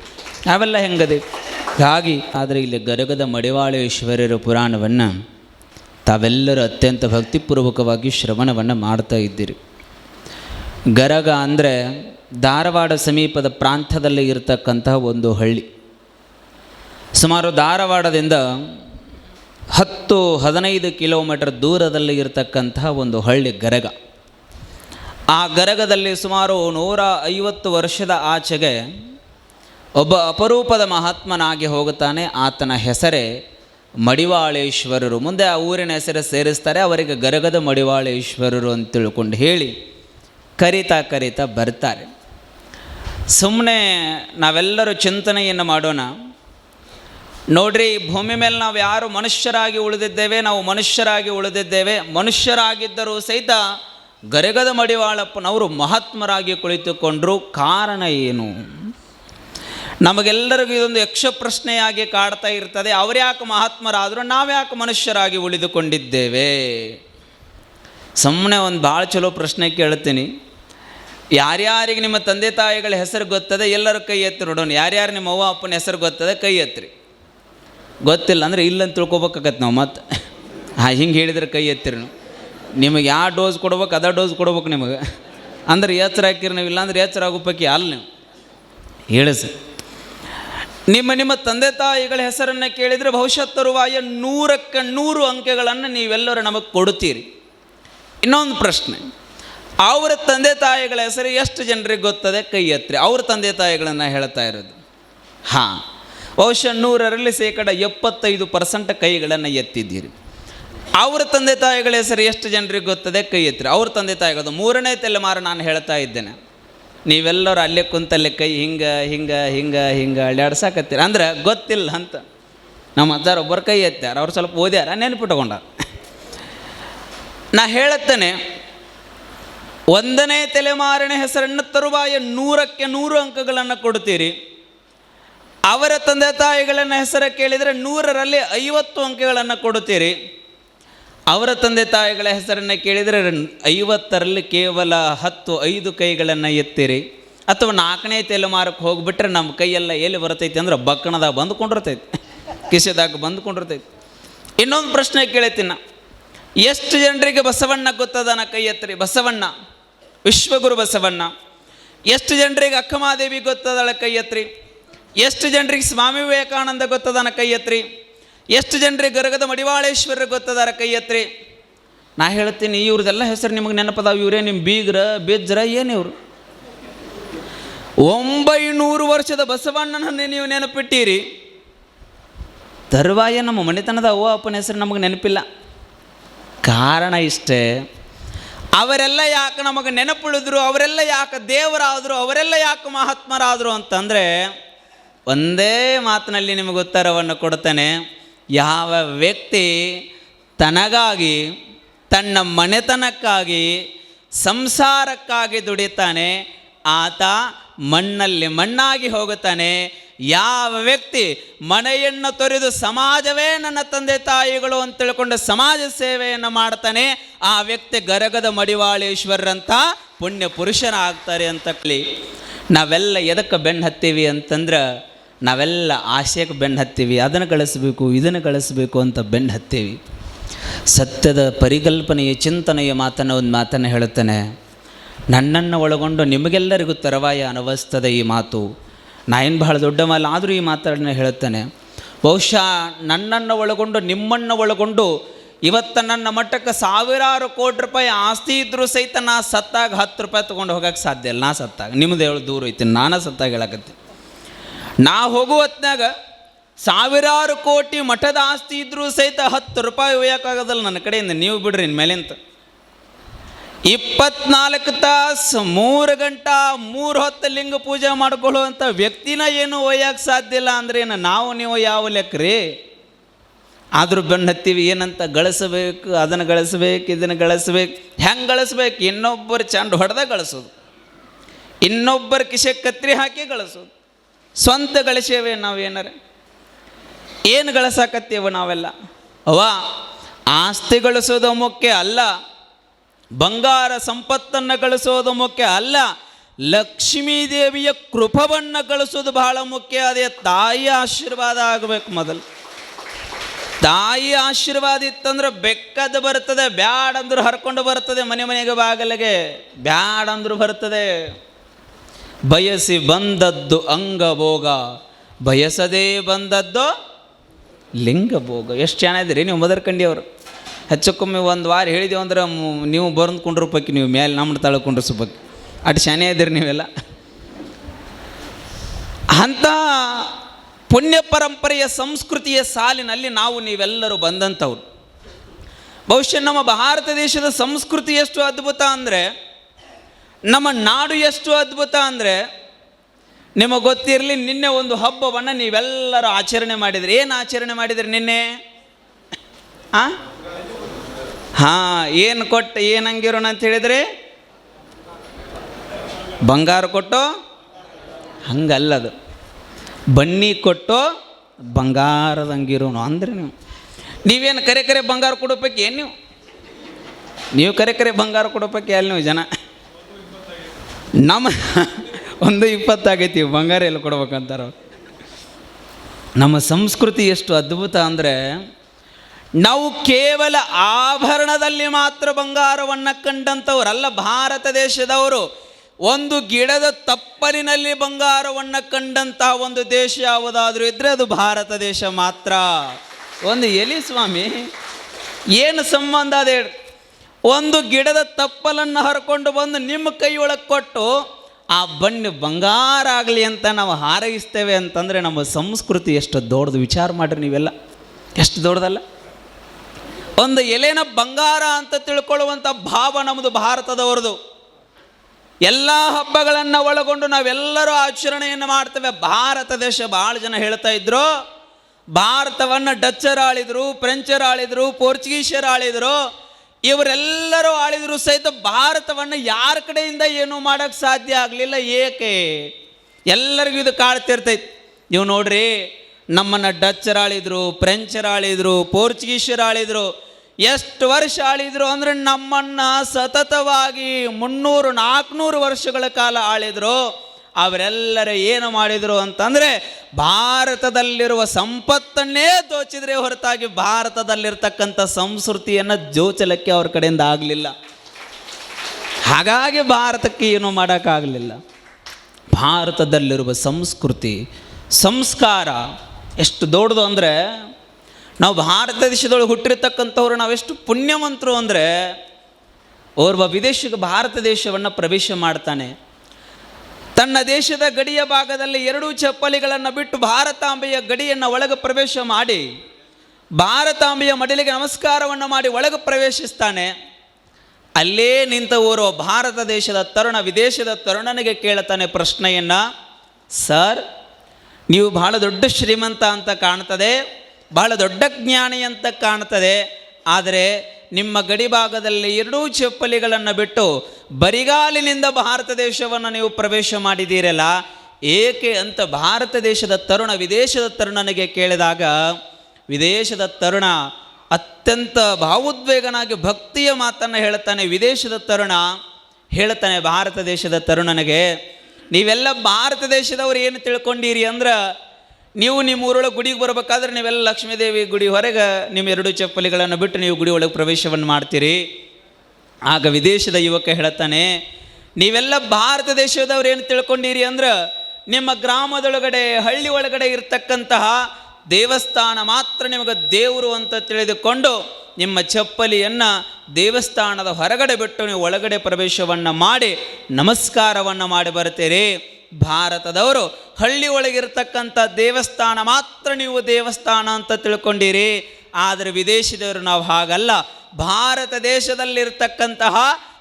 ನಾವೆಲ್ಲ ಹೆಂಗದೆ? ಹಾಗಾಗಿ ಆದರೆ ಇಲ್ಲಿ ಗರಗದ ಮಡಿವಾಳೇಶ್ವರರ ಪುರಾಣವನ್ನು ತಾವೆಲ್ಲರೂ ಅತ್ಯಂತ ಭಕ್ತಿಪೂರ್ವಕವಾಗಿ ಶ್ರವಣವನ್ನು ಮಾಡ್ತಾ ಇದ್ದೀರಿ. ಗರಗ ಅಂದರೆ ಧಾರವಾಡ ಸಮೀಪದ ಪ್ರಾಂತದಲ್ಲಿ ಇರತಕ್ಕಂತಹ ಒಂದು ಹಳ್ಳಿ. ಸುಮಾರು ಧಾರವಾಡದಿಂದ ಹತ್ತು ಹದಿನೈದು ಕಿಲೋಮೀಟರ್ ದೂರದಲ್ಲಿ ಇರತಕ್ಕಂತಹ ಒಂದು ಹಳ್ಳಿ ಗರಗ. ಆ ಗರಗದಲ್ಲಿ ಸುಮಾರು ನೂರ ಐವತ್ತು ವರ್ಷದ ಆಚೆಗೆ ಒಬ್ಬ ಅಪರೂಪದ ಮಹಾತ್ಮನಾಗಿ ಹೋಗುತ್ತಾನೆ. ಆತನ ಹೆಸರೇ ಮಡಿವಾಳೇಶ್ವರರು. ಮುಂದೆ ಆ ಊರಿನ ಹೆಸರು ಸೇರಿಸ್ತಾರೆ, ಅವರಿಗೆ ಗರಗದ ಮಡಿವಾಳೇಶ್ವರರು ಅಂತ ತಿಳ್ಕೊಂಡು ಹೇಳಿ ಕರಿತಾ ಕರಿತಾ ಬರ್ತಾರೆ. ಸುಮ್ಮನೆ ನಾವೆಲ್ಲರೂ ಚಿಂತನೆಯನ್ನು ಮಾಡೋಣ. ನೋಡ್ರಿ, ಭೂಮಿ ಮೇಲೆ ನಾವು ಯಾರು ಮನುಷ್ಯರಾಗಿ ಉಳಿದಿದ್ದೇವೆ, ನಾವು ಮನುಷ್ಯರಾಗಿ ಉಳಿದಿದ್ದೇವೆ. ಮನುಷ್ಯರಾಗಿದ್ದರೂ ಸಹಿತ ಗರಗದ ಮಡಿವಾಳಪ್ಪನವರು ಮಹಾತ್ಮರಾಗಿ ಕುಳಿತುಕೊಂಡರು ಕಾರಣ ಏನು? ನಮಗೆಲ್ಲರಿಗೂ ಇದೊಂದು ಯಕ್ಷ ಪ್ರಶ್ನೆಯಾಗಿ ಕಾಡ್ತಾ ಇರ್ತದೆ. ಅವ್ರ್ಯಾಕೆ ಮಹಾತ್ಮರಾದರೂ ನಾವ್ಯಾಕೆ ಮನುಷ್ಯರಾಗಿ ಉಳಿದುಕೊಂಡಿದ್ದೇವೆ? ಸುಮ್ಮನೆ ಒಂದು ಭಾಳ ಚಲೋ ಪ್ರಶ್ನೆ ಕೇಳ್ತೀನಿ. ಯಾರ್ಯಾರಿಗೆ ನಿಮ್ಮ ತಂದೆ ತಾಯಿಗಳ ಹೆಸರು ಗೊತ್ತದೆ, ಎಲ್ಲರೂ ಕೈ ಎತ್ತಿ ನೋಡೋಣ. ಯಾರ್ಯಾರು ನಿಮ್ಮ ಅವ್ವ ಅಪ್ಪನ ಹೆಸರು ಗೊತ್ತದೆ, ಕೈ ಎತ್ತಿರಿ. ಗೊತ್ತಿಲ್ಲ ಅಂದರೆ ಇಲ್ಲಂತ ತಿಳ್ಕೊಬೇಕಾಗತ್ತೆ ನಾವು ಮತ್ತೆ ಹಾಂ, ಹಿಂಗೆ ಹೇಳಿದ್ರೆ ಕೈ ಎತ್ತಿರಿ ನಿಮಗೆ ಯಾವ ಡೋಸ್ ಕೊಡ್ಬೇಕು, ಅದ ಡೋಸ್ ಕೊಡ್ಬೇಕು ನಿಮಗೆ. ಅಂದ್ರೆ ಎಚ್ಚರ ಹಾಕಿರಿ ನೀವು ಇಲ್ಲಾಂದ್ರೆ ಎಚ್ಚರ ಆಗೋಪಕ್ಕೆ ಪೈಕಿ ಅಲ್ಲ ನೀವು. ಹೇಳಿ ಸರ್. ನಿಮ್ಮ ನಿಮ್ಮ ತಂದೆ ತಾಯಿಗಳ ಹೆಸರನ್ನು ಕೇಳಿದರೆ ಭವಿಷ್ಯ ತರುವಾಯ ನೂರಕ್ಕೆ ನೂರು ಅಂಕೆಗಳನ್ನು ನೀವೆಲ್ಲರೂ ನಮಗೆ ಕೊಡುತ್ತೀರಿ. ಇನ್ನೊಂದು ಪ್ರಶ್ನೆ, ಅವರ ತಂದೆ ತಾಯಿಗಳ ಹೆಸರು ಎಷ್ಟು ಜನರಿಗೆ ಗೊತ್ತದೆ? ಕೈ ಎತ್ತರಿ. ಅವ್ರ ತಂದೆ ತಾಯಿಗಳನ್ನು ಹೇಳ್ತಾ ಇರೋದು. ಹಾಂ, ಬಹುಶಃ ನೂರರಲ್ಲಿ ಶೇಕಡ ಎಪ್ಪತ್ತೈದು ಪರ್ಸೆಂಟ್ ಕೈಗಳನ್ನು ಎತ್ತಿದ್ದೀರಿ. ಅವರ ತಂದೆ ತಾಯಿಗಳ ಹೆಸರು ಎಷ್ಟು ಜನರಿಗೆ ಗೊತ್ತದೆ? ಕೈ ಎತ್ತಿರಿ. ಅವ್ರ ತಂದೆ ತಾಯಿಗಳದು ಮೂರನೇ ತಲೆಮಾರು ನಾನು ಹೇಳ್ತಾ ಇದ್ದೇನೆ. ನೀವೆಲ್ಲರೂ ಅಲ್ಲೇ ಕುಂತಲ್ಲೇ ಕೈ ಹಿಂಗೆ ಹಿಂಗೆ ಹಿಂಗೆ ಹಿಂಗೆ ಅಳ್ಳಾಡ್ಸಾಕತ್ತೀರ ಅಂದ್ರೆ ಗೊತ್ತಿಲ್ಲ ಅಂತ. ನಮ್ಮ ಅಜ್ಜಾರ ಒಬ್ಬರು ಕೈ ಎತ್ತಾರ ಅವ್ರು ಸ್ವಲ್ಪ ಓದ್ಯಾರ ನೆನಪಿಟ್ಕೊಂಡಾರ ನಾ ಹೇಳುತ್ತೇನೆ, ಒಂದನೇ ತಲೆಮಾರಿನ ಹೆಸರನ್ನು ತರುವಾಯ ನೂರಕ್ಕೆ ನೂರು ಅಂಕಗಳನ್ನು ಕೊಡ್ತೀರಿ. ಅವರ ತಂದೆ ತಾಯಿಗಳನ್ನ ಹೆಸರು ಕೇಳಿದರೆ ನೂರರಲ್ಲಿ ಐವತ್ತು ಅಂಕಗಳನ್ನು ಕೊಡುತ್ತೀರಿ ಅವರ ತಂದೆ ತಾಯಿಗಳ ಹೆಸರನ್ನು ಕೇಳಿದರೆ ಐವತ್ತರಲ್ಲಿ ಕೇವಲ ಹತ್ತು, ಐದು ಕೈಗಳನ್ನು ಎತ್ತಿರಿ. ಅಥವಾ ನಾಲ್ಕನೇ ತಲೆಮಾರಕ್ಕೆ ಹೋಗಿಬಿಟ್ರೆ ನಮ್ಮ ಕೈಯೆಲ್ಲ ಎಲ್ಲಿ ಬರ್ತೈತಿ ಅಂದ್ರೆ ಬಕ್ಕಣದಾಗ ಬಂದುಕೊಂಡಿರ್ತೈತಿ, ಕಿಸೆದಾಗ ಬಂದುಕೊಂಡಿರ್ತೈತಿ. ಇನ್ನೊಂದು ಪ್ರಶ್ನೆ ಕೇಳತ್ತೀನಿ ನಾ. ಎಷ್ಟು ಜನರಿಗೆ ಬಸವಣ್ಣ ಗೊತ್ತದನ ಕೈ ಎತ್ತರಿ? ಬಸವಣ್ಣ, ವಿಶ್ವಗುರು ಬಸವಣ್ಣ. ಎಷ್ಟು ಜನರಿಗೆ ಅಕ್ಕಮಾದೇವಿ ಗೊತ್ತದಳ ಕೈ ಎತ್ತರಿ? ಎಷ್ಟು ಜನರಿಗೆ ಸ್ವಾಮಿ ವಿವೇಕಾನಂದ ಗೊತ್ತದನ ಕೈ ಎತ್ತರಿ? ಎಷ್ಟು ಜನರಿಗೆ ಗರಗದ ಮಡಿವಾಳೇಶ್ವರ ಗೊತ್ತದಾರ ಕೈ ಎತ್ತರಿ ನಾ ಹೇಳ್ತೀನಿ, ಇವ್ರದೆಲ್ಲ ಹೆಸರು ನಿಮಗೆ ನೆನಪದಾವ. ಇವರೇ ನಿಮ್ಮ ಬೀಗ್ರ, ಬೇಜ್ರ, ಏನು ಇವರು? ಒಂಬೈನೂರು ವರ್ಷದ ಬಸವಣ್ಣನನ್ನೇ ನೀವು ನೆನಪಿಟ್ಟೀರಿ? ತರುವಾಯ ನಮ್ಮ ಮನೆತನದ ಅವ್ವ ಅಪ್ಪನ ಹೆಸರು ನಮಗೆ ನೆನಪಿಲ್ಲ. ಕಾರಣ ಇಷ್ಟೇ, ಅವರೆಲ್ಲ ಯಾಕೆ ನಮಗೆ ನೆನಪುಳಿದ್ರು, ಅವರೆಲ್ಲ ಯಾಕೆ ದೇವರಾದರು, ಅವರೆಲ್ಲ ಯಾಕೆ ಮಹಾತ್ಮರಾದರು ಅಂತಂದರೆ, ಒಂದೇ ಮಾತಿನಲ್ಲಿ ನಿಮಗೆ ಉತ್ತರವನ್ನು ಕೊಡ್ತೇನೆ. ಯಾವ ವ್ಯಕ್ತಿ ತನಗಾಗಿ, ತನ್ನ ಮನೆತನಕ್ಕಾಗಿ, ಸಂಸಾರಕ್ಕಾಗಿ ದುಡಿತಾನೆ, ಆತ ಮಣ್ಣಲ್ಲಿ ಮಣ್ಣಾಗಿ ಹೋಗುತ್ತಾನೆ. ಯಾವ ವ್ಯಕ್ತಿ ಮನೆಯನ್ನು ತೊರೆದು ಸಮಾಜವೇ ನನ್ನ ತಂದೆ ತಾಯಿಗಳು ಅಂತ ತಿಳ್ಕೊಂಡು ಸಮಾಜ ಸೇವೆಯನ್ನು ಮಾಡ್ತಾನೆ, ಆ ವ್ಯಕ್ತಿ ಗರಗದ ಮಡಿವಾಳೇಶ್ವರಂತ ಪುಣ್ಯ ಪುರುಷನ ಆಗ್ತಾರೆ ಅಂತ ಹೇಳಿ ನಾವೆಲ್ಲ ಎದಕ್ಕೆ ಬೆನ್ನು ಹತ್ತೀವಿ ಅಂತಂದ್ರೆ ನಾವೆಲ್ಲ ಆಶಯಕ್ಕೆ ಬೆನ್ನು ಹತ್ತೀವಿ, ಅದನ್ನು ಗಳಿಸ್ಬೇಕು ಇದನ್ನು ಗಳಿಸ್ಬೇಕು ಅಂತ ಬೆನ್ನು ಹತ್ತೀವಿ. ಸತ್ಯದ ಪರಿಕಲ್ಪನೆಯ ಚಿಂತನೆಯ ಮಾತನ್ನು ಒಂದು ಮಾತನ್ನು ಹೇಳುತ್ತೇನೆ. ನನ್ನನ್ನು ಒಳಗೊಂಡು ನಿಮಗೆಲ್ಲರಿಗೂ ತರವಾಯ ಅನವಸ್ತದ ಈ ಮಾತು. ನಾ ಏನು ಬಹಳ ದೊಡ್ಡ ಮಾಲ ಆದರೂ ಈ ಮಾತನ್ನು ಹೇಳುತ್ತೇನೆ. ಬಹುಶಃ ನನ್ನನ್ನು ಒಳಗೊಂಡು, ನಿಮ್ಮನ್ನು ಒಳಗೊಂಡು ಇವತ್ತು ನನ್ನ ಮಟ್ಟಕ್ಕೆ ಸಾವಿರಾರು ಕೋಟಿ ರೂಪಾಯಿ ಆಸ್ತಿ ಇದ್ದರೂ ಸಹಿತ ನಾ ಸತ್ತಾಗ ಹತ್ತು ರೂಪಾಯಿ ತೊಗೊಂಡು ಹೋಗಕ್ಕೆ ಸಾಧ್ಯ ಇಲ್ಲ. ನಾ ಸತ್ತಾಗ ನಿಮ್ಮದು ಹೇಳಿ ದೂರ ಐತಿ, ನಾನು ಸತ್ತಾಗ ಹೇಳಕತ್ತೀನಿ. ನಾ ಹೋಗುವ ಸಾವಿರಾರು ಕೋಟಿ ಮಠದ ಆಸ್ತಿ ಇದ್ದರೂ ಸಹಿತ ಹತ್ತು ರೂಪಾಯಿ ಒಯ್ಯೋಕ್ಕಾಗೋದಲ್ಲ ನನ್ನ ಕಡೆಯಿಂದ, ನೀವು ಬಿಡ್ರಿ ಇನ್ಮೇಲಿಂತ ಇಪ್ಪತ್ನಾಲ್ಕು ತಾಸು ಮೂರು ಗಂಟಾ ಮೂರು ಹೊತ್ತು ಲಿಂಗ ಪೂಜೆ ಮಾಡ್ಕೊಳ್ಳುವಂಥ ವ್ಯಕ್ತಿನ ಏನು ಒಯ್ಯಕ್ಕೆ ಸಾಧ್ಯ ಇಲ್ಲ ಅಂದ್ರೆ ಏನು? ನಾವು ನೀವು ಯಾವ ಲೆಕ್ಕರಿ ಆದರೂ ಬೆನ್ನು ಹತ್ತೀವಿ, ಏನಂತ ಗಳಿಸಬೇಕು, ಅದನ್ನು ಗಳಿಸ್ಬೇಕು, ಇದನ್ನು ಗಳಿಸ್ಬೇಕು, ಹೆಂಗೆ ಗಳಿಸ್ಬೇಕು? ಇನ್ನೊಬ್ಬರು ಚಂಡ ಹೊಡೆದ ಗಳಿಸೋದು. ಇನ್ನೊಬ್ಬರ ಕಿಶೆ ಕತ್ರಿ ಹಾಕಿ ಗಳಿಸೋದು. ಸ್ವಂತ ಗಳಿಸೇವೆ ನಾವು ಏನಾರ ಏನು ಗಳಿಸಾಕತ್ತೇವೆ ನಾವೆಲ್ಲ? ಅವ ಆಸ್ತಿ ಗಳಿಸೋದು ಮುಖ್ಯ ಅಲ್ಲ, ಬಂಗಾರ ಸಂಪತ್ತನ್ನು ಗಳಿಸೋದು ಮುಖ್ಯ ಅಲ್ಲ, ಲಕ್ಷ್ಮೀ ದೇವಿಯ ಕೃಪವನ್ನು ಗಳಿಸೋದು ಬಹಳ ಮುಖ್ಯ. ಅದೇ ತಾಯಿ ಆಶೀರ್ವಾದ ಆಗಬೇಕು ಮೊದಲು. ತಾಯಿ ಆಶೀರ್ವಾದ ಇತ್ತಂದ್ರೆ ಬೆಕ್ಕದ್ದು ಬರ್ತದೆ, ಬ್ಯಾಡಂದ್ರೂ ಹರ್ಕೊಂಡು ಬರ್ತದೆ ಮನೆ ಮನೆಗೆ ಬಾಗಲಿಗೆ. ಬ್ಯಾಡಂದ್ರೂ ಬರ್ತದೆ. ಬಯಸಿ ಬಂದದ್ದು ಅಂಗಭೋಗ, ಬಯಸದೇ ಬಂದದ್ದು ಲಿಂಗಭೋಗ. ಎಷ್ಟು ಚೆನ್ನಾಗಿದ್ದೀರಿ ನೀವು ಮದರ್ಕಂಡಿಯವರು ಹೆಚ್ಚಕ್ಕೊಮ್ಮೆ ಒಂದು ವಾರ ಹೇಳಿದೆವು ಅಂದ್ರೆ ನೀವು ಬರೆದುಕೊಂಡ್ರು ಕುಂಡ್ರಪಕ್ಕಿ, ನೀವು ಮೇಲೆ ನಮ್ಮ ತಳ ಕುಂಡ್ರಸ್ಬೇಕು ಅಟ್ ಶಾನೆ ಇದ್ದೀರಿ ನೀವೆಲ್ಲ. ಅಂಥ ಪುಣ್ಯ ಪರಂಪರೆಯ ಸಂಸ್ಕೃತಿಯ ಸಾಲಿನಲ್ಲಿ ನಾವು ನೀವೆಲ್ಲರೂ ಬಂದಂಥವ್ರು. ಬಹುಶಃ ನಮ್ಮ ಭಾರತ ದೇಶದ ಸಂಸ್ಕೃತಿ ಎಷ್ಟು ಅದ್ಭುತ ಅಂದರೆ ನಮ್ಮ ನಾಡು ಎಷ್ಟು ಅದ್ಭುತ ಅಂದರೆ ನಿಮಗೆ ಗೊತ್ತಿರಲಿ, ನಿನ್ನೆ ಒಂದು ಹಬ್ಬವನ್ನು ನೀವೆಲ್ಲರೂ ಆಚರಣೆ ಮಾಡಿದ್ರಿ. ಏನು ಆಚರಣೆ ಮಾಡಿದ್ರಿ ನಿನ್ನೆ? ಹಾಂ ಹಾಂ, ಏನು ಕೊಟ್ಟು, ಏನು ಹಂಗಿರೋಣ ಅಂತ ಹೇಳಿದ್ರೆ? ಬಂಗಾರ ಕೊಟ್ಟು? ಹಂಗಲ್ಲದು. ಬನ್ನಿ ಕೊಟ್ಟು, ಬಂಗಾರದ ಅಂದ್ರೆ ನೀವು. ನೀವೇನು ಕರೆ ಕರೆ ಬಂಗಾರ ಕೊಡೋಪಕ್ಕೆ ಏನು ನೀವು? ನೀವು ಕರೆ ಕರೆ ಬಂಗಾರ ಕೊಡೋಪಕ್ಕೆ ಅಲ್ಲಿ ನೀವು ಜನ? ನಮ್ಮ ಒಂದು ಇಪ್ಪತ್ತಾಗೈತಿ, ಬಂಗಾರ ಎಲ್ಲಿ ಕೊಡ್ಬೇಕಂತಾರ. ನಮ್ಮ ಸಂಸ್ಕೃತಿ ಎಷ್ಟು ಅದ್ಭುತ ಅಂದರೆ, ನಾವು ಕೇವಲ ಆಭರಣದಲ್ಲಿ ಮಾತ್ರ ಬಂಗಾರವನ್ನು ಕಂಡಂಥವರಲ್ಲ, ಭಾರತ ದೇಶದವರು ಒಂದು ಗಿಡದ ತಪ್ಪಲಿನಲ್ಲಿ ಬಂಗಾರವನ್ನು ಕಂಡಂತಹ ಒಂದು ದೇಶ ಯಾವುದಾದ್ರೂ ಇದ್ದರೆ ಅದು ಭಾರತ ದೇಶ ಮಾತ್ರ ಒಂದು ಎಲಿ ಸ್ವಾಮಿ, ಏನು ಸಂಬಂಧ ಅದೇ ಒಂದು ಗಿಡದ ತಪ್ಪಲನ್ನು ಹರ್ಕೊಂಡು ಬಂದು ನಿಮ್ಮ ಕೈಯೊಳಗೆ ಕೊಟ್ಟು, ಆ ಬಣ್ಣ ಬಂಗಾರ ಆಗಲಿ ಅಂತ ನಾವು ಹಾರೈಸ್ತೇವೆ ಅಂತಂದರೆ ನಮ್ಮ ಸಂಸ್ಕೃತಿ ಎಷ್ಟು ದೊಡ್ಡದು. ವಿಚಾರ ಮಾಡಿರಿ ನೀವೆಲ್ಲ. ಎಷ್ಟು ದೊಡ್ಡದಲ್ಲ? ಒಂದು ಎಲೆನ ಬಂಗಾರ ಅಂತ ತಿಳ್ಕೊಳ್ಳುವಂಥ ಭಾವ ನಮ್ಮದು ಭಾರತದವ್ರದು. ಎಲ್ಲ ಹಬ್ಬಗಳನ್ನು ಒಳಗೊಂಡು ನಾವೆಲ್ಲರೂ ಆಚರಣೆಯನ್ನು ಮಾಡ್ತೇವೆ. ಭಾರತ ದೇಶ ಭಾಳ ಜನ ಹೇಳ್ತಾ ಇದ್ರು. ಭಾರತವನ್ನು ಡಚ್ಚರ್ ಆಳಿದ್ರು ಫ್ರೆಂಚರ್ ಆಳಿದ್ರು ಪೋರ್ಚುಗೀಸರ್ ಆಳಿದ್ರು ಇವರೆಲ್ಲರೂ ಆಳಿದ್ರು ಸಹಿತ ಭಾರತವನ್ನು ಯಾರ ಕಡೆಯಿಂದ ಏನೂ ಮಾಡೋಕ್ಕೆ ಸಾಧ್ಯ ಆಗಲಿಲ್ಲ. ಏಕೆ? ಎಲ್ಲರಿಗೂ ಇದು ಕಾಡ್ತಿರ್ತೈತಿ ನೀವು ನೋಡ್ರಿ, ನಮ್ಮನ್ನು ಡಚ್ಚರ್ ಆಳಿದ್ರು, ಫ್ರೆಂಚರ್ ಆಳಿದ್ರು ಪೋರ್ಚುಗೀಸರು ಆಳಿದ್ರು, ಎಷ್ಟು ವರ್ಷ ಆಳಿದ್ರು ಅಂದ್ರೆ ನಮ್ಮನ್ನು ಸತತವಾಗಿ ಮುನ್ನೂರು ನಾಲ್ಕುನೂರು ವರ್ಷಗಳ ಕಾಲ ಆಳಿದ್ರು. ಅವರೆಲ್ಲರೂ ಏನು ಮಾಡಿದರು ಅಂತಂದರೆ ಭಾರತದಲ್ಲಿರುವ ಸಂಪತ್ತನ್ನೇ ದೋಚಿದ್ರೆ ಹೊರತಾಗಿ ಭಾರತದಲ್ಲಿರ್ತಕ್ಕಂಥ ಸಂಸ್ಕೃತಿಯನ್ನು ಜೋಚಲಕ್ಕೆ ಅವ್ರ ಕಡೆಯಿಂದ ಆಗಲಿಲ್ಲ. ಹಾಗಾಗಿ ಭಾರತಕ್ಕೆ ಏನು ಮಾಡೋಕ್ಕಾಗಲಿಲ್ಲ. ಭಾರತದಲ್ಲಿರುವ ಸಂಸ್ಕೃತಿ, ಸಂಸ್ಕಾರ ಎಷ್ಟು ದೊಡ್ಡದು ಅಂದರೆ ನಾವು ಭಾರತ ದೇಶದೊಳಗೆ ಹುಟ್ಟಿರ್ತಕ್ಕಂಥವ್ರು ನಾವೆಷ್ಟು ಪುಣ್ಯವಂತರು ಅಂದರೆ ಓರ್ವ ವಿದೇಶಕ್ಕೆ ಭಾರತ ದೇಶವನ್ನು ಪ್ರವೇಶ ಮಾಡ್ತಾನೆ. ತನ್ನ ದೇಶದ ಗಡಿಯ ಭಾಗದಲ್ಲಿ ಎರಡೂ ಚಪ್ಪಲಿಗಳನ್ನು ಬಿಟ್ಟು ಭಾರತಾಂಬೆಯ ಗಡಿಯನ್ನು ಒಳಗೆ ಪ್ರವೇಶ ಮಾಡಿ, ಭಾರತಾಂಬೆಯ ಮಡಿಲಿಗೆ ನಮಸ್ಕಾರವನ್ನು ಮಾಡಿ ಒಳಗೆ ಪ್ರವೇಶಿಸ್ತಾನೆ. ಅಲ್ಲೇ ನಿಂತ ಓರ್ವ ಭಾರತ ದೇಶದ ತರುಣ, ವಿದೇಶದ ತರುಣನಿಗೆ ಕೇಳ್ತಾನೆ ಪ್ರಶ್ನೆಯನ್ನು, ಸರ್, ನೀವು ಬಹಳ ದೊಡ್ಡ ಶ್ರೀಮಂತ ಅಂತ ಕಾಣ್ತದೆ, ಬಹಳ ದೊಡ್ಡ ಜ್ಞಾನಿ ಅಂತ ಕಾಣ್ತದೆ, ಆದರೆ ನಿಮ್ಮ ಗಡಿ ಭಾಗದಲ್ಲಿ ಎರಡೂ ಚಪ್ಪಲಿಗಳನ್ನು ಬಿಟ್ಟು ಬರಿಗಾಲಿನಿಂದ ಭಾರತ ದೇಶವನ್ನು ನೀವು ಪ್ರವೇಶ ಮಾಡಿದ್ದೀರಲ್ಲ, ಏಕೆ ಅಂತ ಭಾರತ ದೇಶದ ತರುಣ, ವಿದೇಶದ ತರುಣನಿಗೆ ಕೇಳಿದಾಗ, ವಿದೇಶದ ತರುಣ ಅತ್ಯಂತ ಭಾವೋದ್ವೇಗನಾಗಿ ಭಕ್ತಿಯ ಮಾತನ್ನು ಹೇಳ್ತಾನೆ ವಿದೇಶದ ತರುಣ ಹೇಳ್ತಾನೆ ಭಾರತ ದೇಶದ ತರುಣನಿಗೆ, ನೀವೆಲ್ಲ ಭಾರತ ದೇಶದವರು ಏನು ತಿಳ್ಕೊಂಡಿರಿ ಅಂದ್ರೆ ನೀವು ನಿಮ್ಮ ಊರೊಳಗೆ ಗುಡಿಗೆ ಬರಬೇಕಾದ್ರೆ ನೀವೆಲ್ಲ ಲಕ್ಷ್ಮೀದೇವಿ ಗುಡಿ ಹೊರಗೆ ನಿಮ್ಮ ಎರಡು ಚಪ್ಪಲಿಗಳನ್ನು ಬಿಟ್ಟು ನೀವು ಗುಡಿ ಒಳಗೆ ಪ್ರವೇಶವನ್ನು ಮಾಡ್ತೀರಿ. ಆಗ ವಿದೇಶದ ಯುವಕ ಹೇಳ್ತಾನೆ ನೀವೆಲ್ಲ ಭಾರತ ದೇಶದವ್ರು ಏನು ತಿಳ್ಕೊಂಡಿರಿ ಅಂದ್ರೆ ನಿಮ್ಮ ಗ್ರಾಮದೊಳಗಡೆ, ಹಳ್ಳಿ ಒಳಗಡೆ ಇರತಕ್ಕಂತಹ ದೇವಸ್ಥಾನ ಮಾತ್ರ ನಿಮಗೆ ದೇವರು ಅಂತ ತಿಳಿದುಕೊಂಡು ನಿಮ್ಮ ಚಪ್ಪಲಿಯನ್ನು ದೇವಸ್ಥಾನದ ಹೊರಗಡೆ ಬಿಟ್ಟು ನೀವು ಒಳಗಡೆ ಪ್ರವೇಶವನ್ನು ಮಾಡಿ ನಮಸ್ಕಾರವನ್ನು ಮಾಡಿ ಬರ್ತೀರಿ ಭಾರತದವರು, ಹಳ್ಳಿ ಒಳಗಿರ್ತಕ್ಕಂಥ ದೇವಸ್ಥಾನ ಮಾತ್ರ ನೀವು ದೇವಸ್ಥಾನ ಅಂತ ತಿಳ್ಕೊಂಡಿರಿ. ಆದರೆ ವಿದೇಶದವರು ನಾವು ಹಾಗಲ್ಲ. ಭಾರತ ದೇಶದಲ್ಲಿರ್ತಕ್ಕಂತಹ,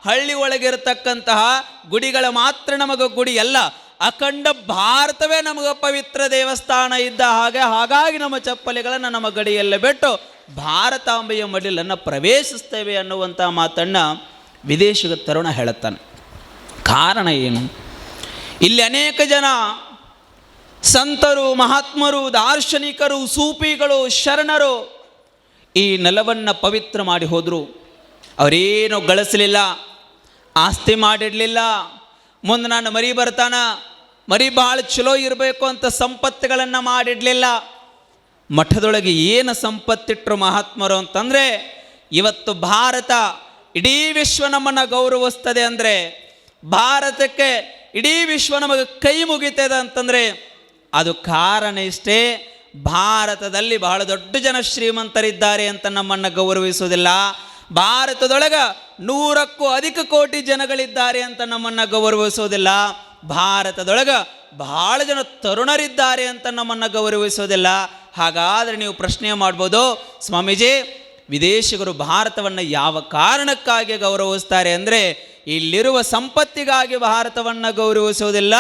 ಹಳ್ಳಿ ಒಳಗಿರ್ತಕ್ಕಂತಹ ಗುಡಿಗಳ ಮಾತ್ರ ನಮಗೆ ಗುಡಿ ಅಲ್ಲ. ಅಖಂಡ ಭಾರತವೇ ನಮಗೆ ಪವಿತ್ರ ದೇವಸ್ಥಾನ ಇದ್ದ ಹಾಗೆ ಹಾಗಾಗಿ ನಮ್ಮ ಚಪ್ಪಲಿಗಳನ್ನು ನಮ್ಮ ಗಡಿಯಲ್ಲೇ ಬಿಟ್ಟು ಭಾರತಾಂಬೆಯ ಮಡಿಲನ್ನು ಪ್ರವೇಶಿಸ್ತೇವೆ ಅನ್ನುವಂಥ ಮಾತನ್ನು ವಿದೇಶಿಗ ತರುಣ ಹೇಳುತ್ತಾನೆ. ಕಾರಣ ಏನು? ಇಲ್ಲಿ ಅನೇಕ ಜನ ಸಂತರು, ಮಹಾತ್ಮರು, ದಾರ್ಶನಿಕರು ಸೂಪಿಗಳು ಶರಣರು ಈ ನೆಲವನ್ನು ಪವಿತ್ರ ಮಾಡಿ ಹೋದರು. ಅವರೇನು ಗಳಿಸಲಿಲ್ಲ, ಆಸ್ತಿ ಮಾಡಿಡಲಿಲ್ಲ ಮುಂದೆ ನಾನು ಮರಿ ಬರ್ತಾನ, ಮರಿ ಭಾಳ ಚಲೋ ಇರಬೇಕು ಅಂತ ಸಂಪತ್ತುಗಳನ್ನು ಮಾಡಿಡಲಿಲ್ಲ ಮಠದೊಳಗೆ ಏನು ಸಂಪತ್ತಿಟ್ಟರು ಮಹಾತ್ಮರು ಅಂತಂದರೆ, ಇವತ್ತು ಭಾರತ ಇಡೀ ವಿಶ್ವ ನಮ್ಮನ್ನು ಗೌರವಿಸ್ತದೆ ಅಂದರೆ, ಭಾರತಕ್ಕೆ ಇಡೀ ವಿಶ್ವ ನಮಗೆ ಕೈ ಮುಗಿತದೆ ಅಂತಂದರೆ ಅದು ಕಾರಣ ಇಷ್ಟೇ. ಭಾರತದಲ್ಲಿ ಬಹಳ ದೊಡ್ಡ ಜನ ಶ್ರೀಮಂತರಿದ್ದಾರೆ ಅಂತ ನಮ್ಮನ್ನು ಗೌರವಿಸುವುದಿಲ್ಲ. ಭಾರತದೊಳಗೆ ನೂರಕ್ಕೂ ಅಧಿಕ ಕೋಟಿ ಜನಗಳಿದ್ದಾರೆ ಅಂತ ನಮ್ಮನ್ನು ಗೌರವಿಸುವುದಿಲ್ಲ. ಭಾರತದೊಳಗೆ ಬಹಳ ಜನ ತರುಣರಿದ್ದಾರೆ ಅಂತ ನಮ್ಮನ್ನು ಗೌರವಿಸೋದಿಲ್ಲ ಹಾಗಾದರೆ ನೀವು ಪ್ರಶ್ನೆ ಮಾಡ್ಬೋದು, ಸ್ವಾಮೀಜಿ, ವಿದೇಶಿಗರು ಭಾರತವನ್ನು ಯಾವ ಕಾರಣಕ್ಕಾಗಿ ಗೌರವಿಸ್ತಾರೆ ಅಂದರೆ ಇಲ್ಲಿರುವ ಸಂಪತ್ತಿಗಾಗಿ ಭಾರತವನ್ನು ಗೌರವಿಸುವುದಿಲ್ಲ,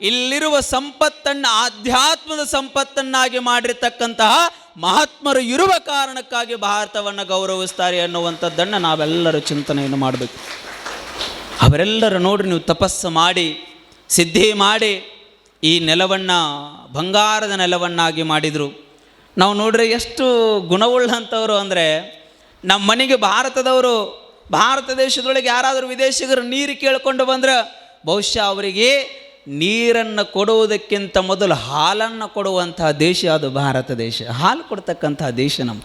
ಇಲ್ಲಿರುವ ಸಂಪತ್ತನ್ನು ಆಧ್ಯಾತ್ಮದ ಸಂಪತ್ತನ್ನಾಗಿ ಮಾಡಿರ್ತಕ್ಕಂತಹ ಮಹಾತ್ಮರು ಇರುವ ಕಾರಣಕ್ಕಾಗಿ ಭಾರತವನ್ನು ಗೌರವಿಸ್ತಾರೆ ಅನ್ನುವಂಥದ್ದನ್ನು ನಾವೆಲ್ಲರೂ ಚಿಂತನೆಯನ್ನು ಮಾಡಬೇಕು. ಅವರೆಲ್ಲರೂ ನೋಡಿ ನೀವು ತಪಸ್ಸು ಮಾಡಿ, ಸಿದ್ಧಿ ಮಾಡಿ, ಈ ನೆಲವನ್ನು, ಬಂಗಾರದ ನೆಲವನ್ನಾಗಿ ಮಾಡಿದರು. ನಾವು ನೋಡ್ರಿ ಎಷ್ಟು ಗುಣವುಳ್ಳಂಥವ್ರು ಅಂದರೆ ನಮ್ಮ ಮನೆಗೆ ಭಾರತದವರು ಭಾರತ ದೇಶದೊಳಗೆ ಯಾರಾದರೂ ವಿದೇಶಿಗರು ನೀರು ಕೇಳಿಕೊಂಡು ಬಂದ್ರೆ ಬಹುಶಃ ಅವರಿಗೆ ನೀರನ್ನು ಕೊಡುವುದಕ್ಕಿಂತ ಮೊದಲು ಹಾಲನ್ನು ಕೊಡುವಂತಹ ದೇಶ ಅದು ಭಾರತ ದೇಶ. ಹಾಲು ಕೊಡ್ತಕ್ಕಂತಹ ದೇಶ ನಮ್ಮ.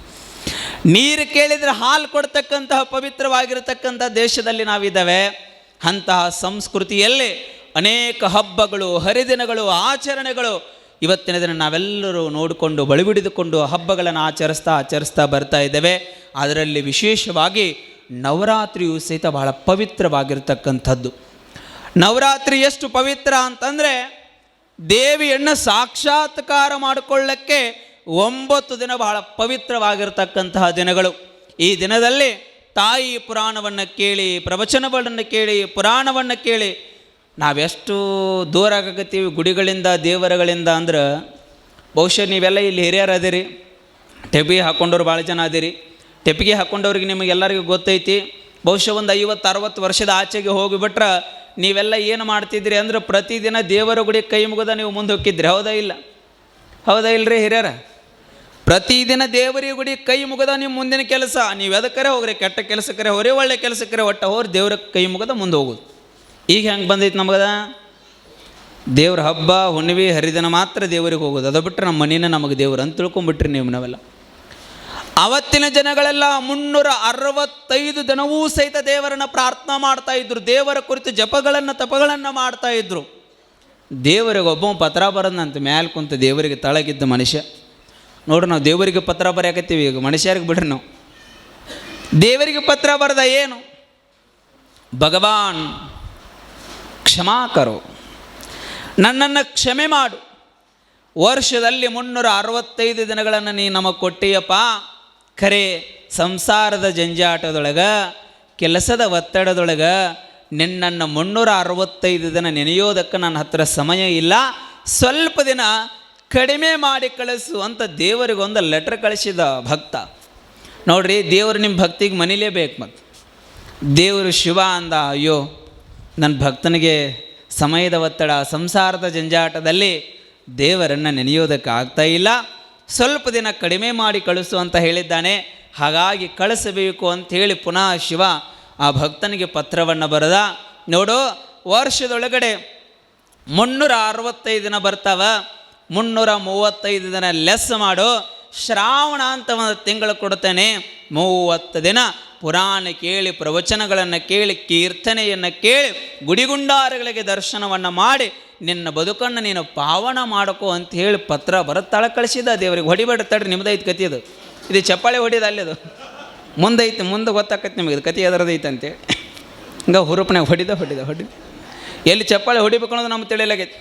ನೀರು ಕೇಳಿದರೆ ಹಾಲು ಕೊಡ್ತಕ್ಕಂತಹ ಪವಿತ್ರವಾಗಿರತಕ್ಕಂಥ ದೇಶದಲ್ಲಿ ನಾವಿದ್ದಾವೆ. ಅಂತಹ ಸಂಸ್ಕೃತಿಯಲ್ಲಿ ಅನೇಕ ಹಬ್ಬಗಳು, ಹರಿದಿನಗಳು, ಆಚರಣೆಗಳು ಇವತ್ತಿನ ದಿನ ನಾವೆಲ್ಲರೂ ನೋಡಿಕೊಂಡು, ಬಳಿಬಿಡಿದುಕೊಂಡು ಹಬ್ಬಗಳನ್ನು ಆಚರಿಸ್ತಾ ಆಚರಿಸ್ತಾ ಬರ್ತಾ ಇದ್ದೇವೆ. ಅದರಲ್ಲಿ ವಿಶೇಷವಾಗಿ ನವರಾತ್ರಿಯು ಸಹಿತ ಬಹಳ ಪವಿತ್ರವಾಗಿರ್ತಕ್ಕಂಥದ್ದು. ನವರಾತ್ರಿ ಎಷ್ಟು ಪವಿತ್ರ ಅಂತಂದರೆ ದೇವಿಯನ್ನು ಸಾಕ್ಷಾತ್ಕಾರ ಮಾಡಿಕೊಳ್ಳಕ್ಕೆ ಒಂಬತ್ತು ದಿನ ಬಹಳ ಪವಿತ್ರವಾಗಿರ್ತಕ್ಕಂತಹ ದಿನಗಳು. ಈ ದಿನದಲ್ಲಿ ತಾಯಿ ಪುರಾಣವನ್ನು ಕೇಳಿ ಪ್ರವಚನಗಳನ್ನು ಕೇಳಿ, ಪುರಾಣವನ್ನು ಕೇಳಿ ನಾವೆಷ್ಟು ದೂರ ಆಗತ್ತೀವಿ ಗುಡಿಗಳಿಂದ, ದೇವರುಗಳಿಂದ ಅಂದ್ರೆ ಬಹುಶಃ ನೀವೆಲ್ಲ ಇಲ್ಲಿ ಹಿರಿಯರು ಅದಿರಿ ಟೆಬಿ ಹಾಕ್ಕೊಂಡವ್ರು ಭಾಳ ಜನ ಅದಿರಿ. ಟೆಪಿಗೆ ಹಾಕ್ಕೊಂಡವ್ರಿಗೆ ನಿಮಗೆಲ್ಲರಿಗೂ ಗೊತ್ತೈತಿ. ಬಹುಶಃ ಒಂದು ಐವತ್ತು, ಅರವತ್ತು ವರ್ಷದ ಆಚೆಗೆ ಹೋಗಿಬಿಟ್ರೆ ನೀವೆಲ್ಲ ಏನು ಮಾಡ್ತಿದ್ರಿ ಅಂದ್ರೆ ಪ್ರತಿದಿನ ದೇವರ ಗುಡಿ ಕೈ ಮುಗಿದ ನೀವು ಮುಂದೆ ಹೋಗಿದ್ರಿ ಹೌದಾ ಇಲ್ಲ? ಹೌದಾ ಇಲ್ರಿ ಹಿರಿಯರ? ಪ್ರತಿದಿನ ದೇವರಿಗೆ ಗುಡಿ ಕೈ ಮುಗದ ನಿಮ್ಮ ಮುಂದಿನ ಕೆಲಸ. ನೀವು ಎದಕ್ಕರೆ ಹೋಗ್ರಿ? ಕೆಟ್ಟ ಕೆಲಸಕ್ಕರೆ ಹೋರಿ ಒಳ್ಳೆ ಕೆಲಸಕ್ಕರೆ ಒಟ್ಟ ಹೋರಿ ದೇವ್ರ ಕೈ ಮುಗದ ಮುಂದೆ ಹೋಗೋದು. ಈಗ ಹೆಂಗೆ ಬಂದೈತೆ ನಮಗದ? ದೇವ್ರ ಹಬ್ಬ, ಹುಣ್ಣಿಮೆ, ಹರಿದಿನ ಮಾತ್ರ ದೇವರಿಗೆ ಹೋಗೋದು. ಅದು ಬಿಟ್ಟರೆ ನಮ್ಮ ಮನೇನ ನಮಗೆ ದೇವ್ರು ಅಂತ ತಿಳ್ಕೊಂಬಿಟ್ರಿ ನೀವು ನಾವೆಲ್ಲ. ಅವತ್ತಿನ ಜನಗಳೆಲ್ಲ ಮುನ್ನೂರ ಅರವತ್ತೈದು ದಿನವೂ ಸಹಿತ ದೇವರನ್ನು ಪ್ರಾರ್ಥನಾ ಮಾಡ್ತಾ ಇದ್ರು. ದೇವರ ಕುರಿತು ಜಪಗಳನ್ನು, ತಪಗಳನ್ನು ಮಾಡ್ತಾ ಇದ್ರು. ದೇವರಿಗೆ ಒಬ್ಬ ಪತ್ರ ಬರೋದಂತ ಮ್ಯಾಲೆ ಕುಂತ ದೇವರಿಗೆ ತಳಗಿದ್ದ ಮನುಷ್ಯ. ನೋಡ್ರಿ ನಾವು ದೇವರಿಗೆ ಪತ್ರ ಬರೆಯಕತ್ತೀವಿ ಈಗ, ಮನುಷ್ಯರಿಗೆ ಬಿಡ್ರಿ ನಾವು. ದೇವರಿಗೆ ಪತ್ರ ಬರೆದ ಏನು? ಭಗವಾನ್ ಕ್ಷಮಾಕರು ನನ್ನನ್ನು ಕ್ಷಮೆ ಮಾಡು. ವರ್ಷದಲ್ಲಿ ಮುನ್ನೂರ ಅರವತ್ತೈದು ದಿನಗಳನ್ನು ನೀ ನಮಗೆ ಕೊಟ್ಟಿಯಪ್ಪ. ಖರೆ ಸಂಸಾರದ ಜಂಜಾಟದೊಳಗೆ, ಕೆಲಸದ ಒತ್ತಡದೊಳಗೆ ನಿನ್ನನ್ನು ಮುನ್ನೂರ ಅರವತ್ತೈದು ದಿನ ನೆನೆಯೋದಕ್ಕೆ ನನ್ನ ಹತ್ರ ಸಮಯ ಇಲ್ಲ. ಸ್ವಲ್ಪ ದಿನ ಕಡಿಮೆ ಮಾಡಿ ಕಳಿಸು ಅಂತ ದೇವರಿಗೊಂದು ಲೆಟ್ರ್ ಕಳಿಸಿದ ಭಕ್ತ. ನೋಡ್ರಿ, ದೇವರು ನಿಮ್ಮ ಭಕ್ತಿಗೆ ಮನಿಲೇಬೇಕು ಮತ್ತು ದೇವರು ಶಿವ ಅಂದ, ಅಯ್ಯೋ ನನ್ನ ಭಕ್ತನಿಗೆ ಸಮಯದ ಒತ್ತಡ, ಸಂಸಾರದ ಜಂಜಾಟದಲ್ಲಿ ದೇವರನ್ನು ನೆನೆಯೋದಕ್ಕೆ ಆಗ್ತಾ ಇಲ್ಲ. ಸ್ವಲ್ಪ ದಿನ ಕಡಿಮೆ ಮಾಡಿ ಕಳಿಸು ಅಂತ ಹೇಳಿದ್ದಾನೆ. ಹಾಗಾಗಿ ಕಳಿಸಬೇಕು ಅಂಥೇಳಿ ಪುನಃ ಶಿವ ಆ ಭಕ್ತನಿಗೆ ಪತ್ರವನ್ನು ಬರೆದ. ನೋಡು, ವರ್ಷದೊಳಗಡೆ ಮುನ್ನೂರ ಅರವತ್ತೈದು ದಿನ ಬರ್ತಾವ. ಮುನ್ನೂರ ಮೂವತ್ತೈದು ದಿನ ಲೆಸ್ ಮಾಡು. ಶ್ರಾವಣ ಅಂತ ಒಂದು ತಿಂಗಳು ಕೊಡ್ತೇನೆ. ಮೂವತ್ತು ದಿನ ಪುರಾಣ ಕೇಳಿ, ಪ್ರವಚನಗಳನ್ನು ಕೇಳಿ, ಕೀರ್ತನೆಯನ್ನು ಕೇಳಿ, ಗುಡಿಗುಂಡಾರಗಳಿಗೆ ದರ್ಶನವನ್ನು ಮಾಡಿ, ನಿನ್ನ ಬದುಕನ್ನು ನೀನು ಪಾವನ ಮಾಡಕೋ ಅಂತ ಹೇಳಿ ಪತ್ರ ಬರತ್ತಾಳ ಕಳಿಸಿದ, ದೇವರಿಗೆ ಹೊಡಿಬೇಡ ತಡ್ರಿ, ನಿಮ್ದೈತೆ ಕತಿ ಅದು. ಇದು ಚಪ್ಪಾಳೆ ಹೊಡಿದ ಅಲ್ಲಿದು ಮುಂದೈತೆ, ಮುಂದೆ ಗೊತ್ತಾಕೈತೆ ನಿಮಗೆ, ಇದು ಕತಿ ಅದರದೈತೆ ಅಂತೇಳಿ ಹಿಂಗೆ ಹುರುಪನೆ ಹೊಡಿದ ಹೊಡಿದ ಹೊಡಿ ಎಲ್ಲಿ ಚಪ್ಪಾಳೆ ಹೊಡಿಬೇಕು ಅನ್ನೋದು ನಮ್ಗೆ ತಿಳಿಯಲಾಗೈತೆ.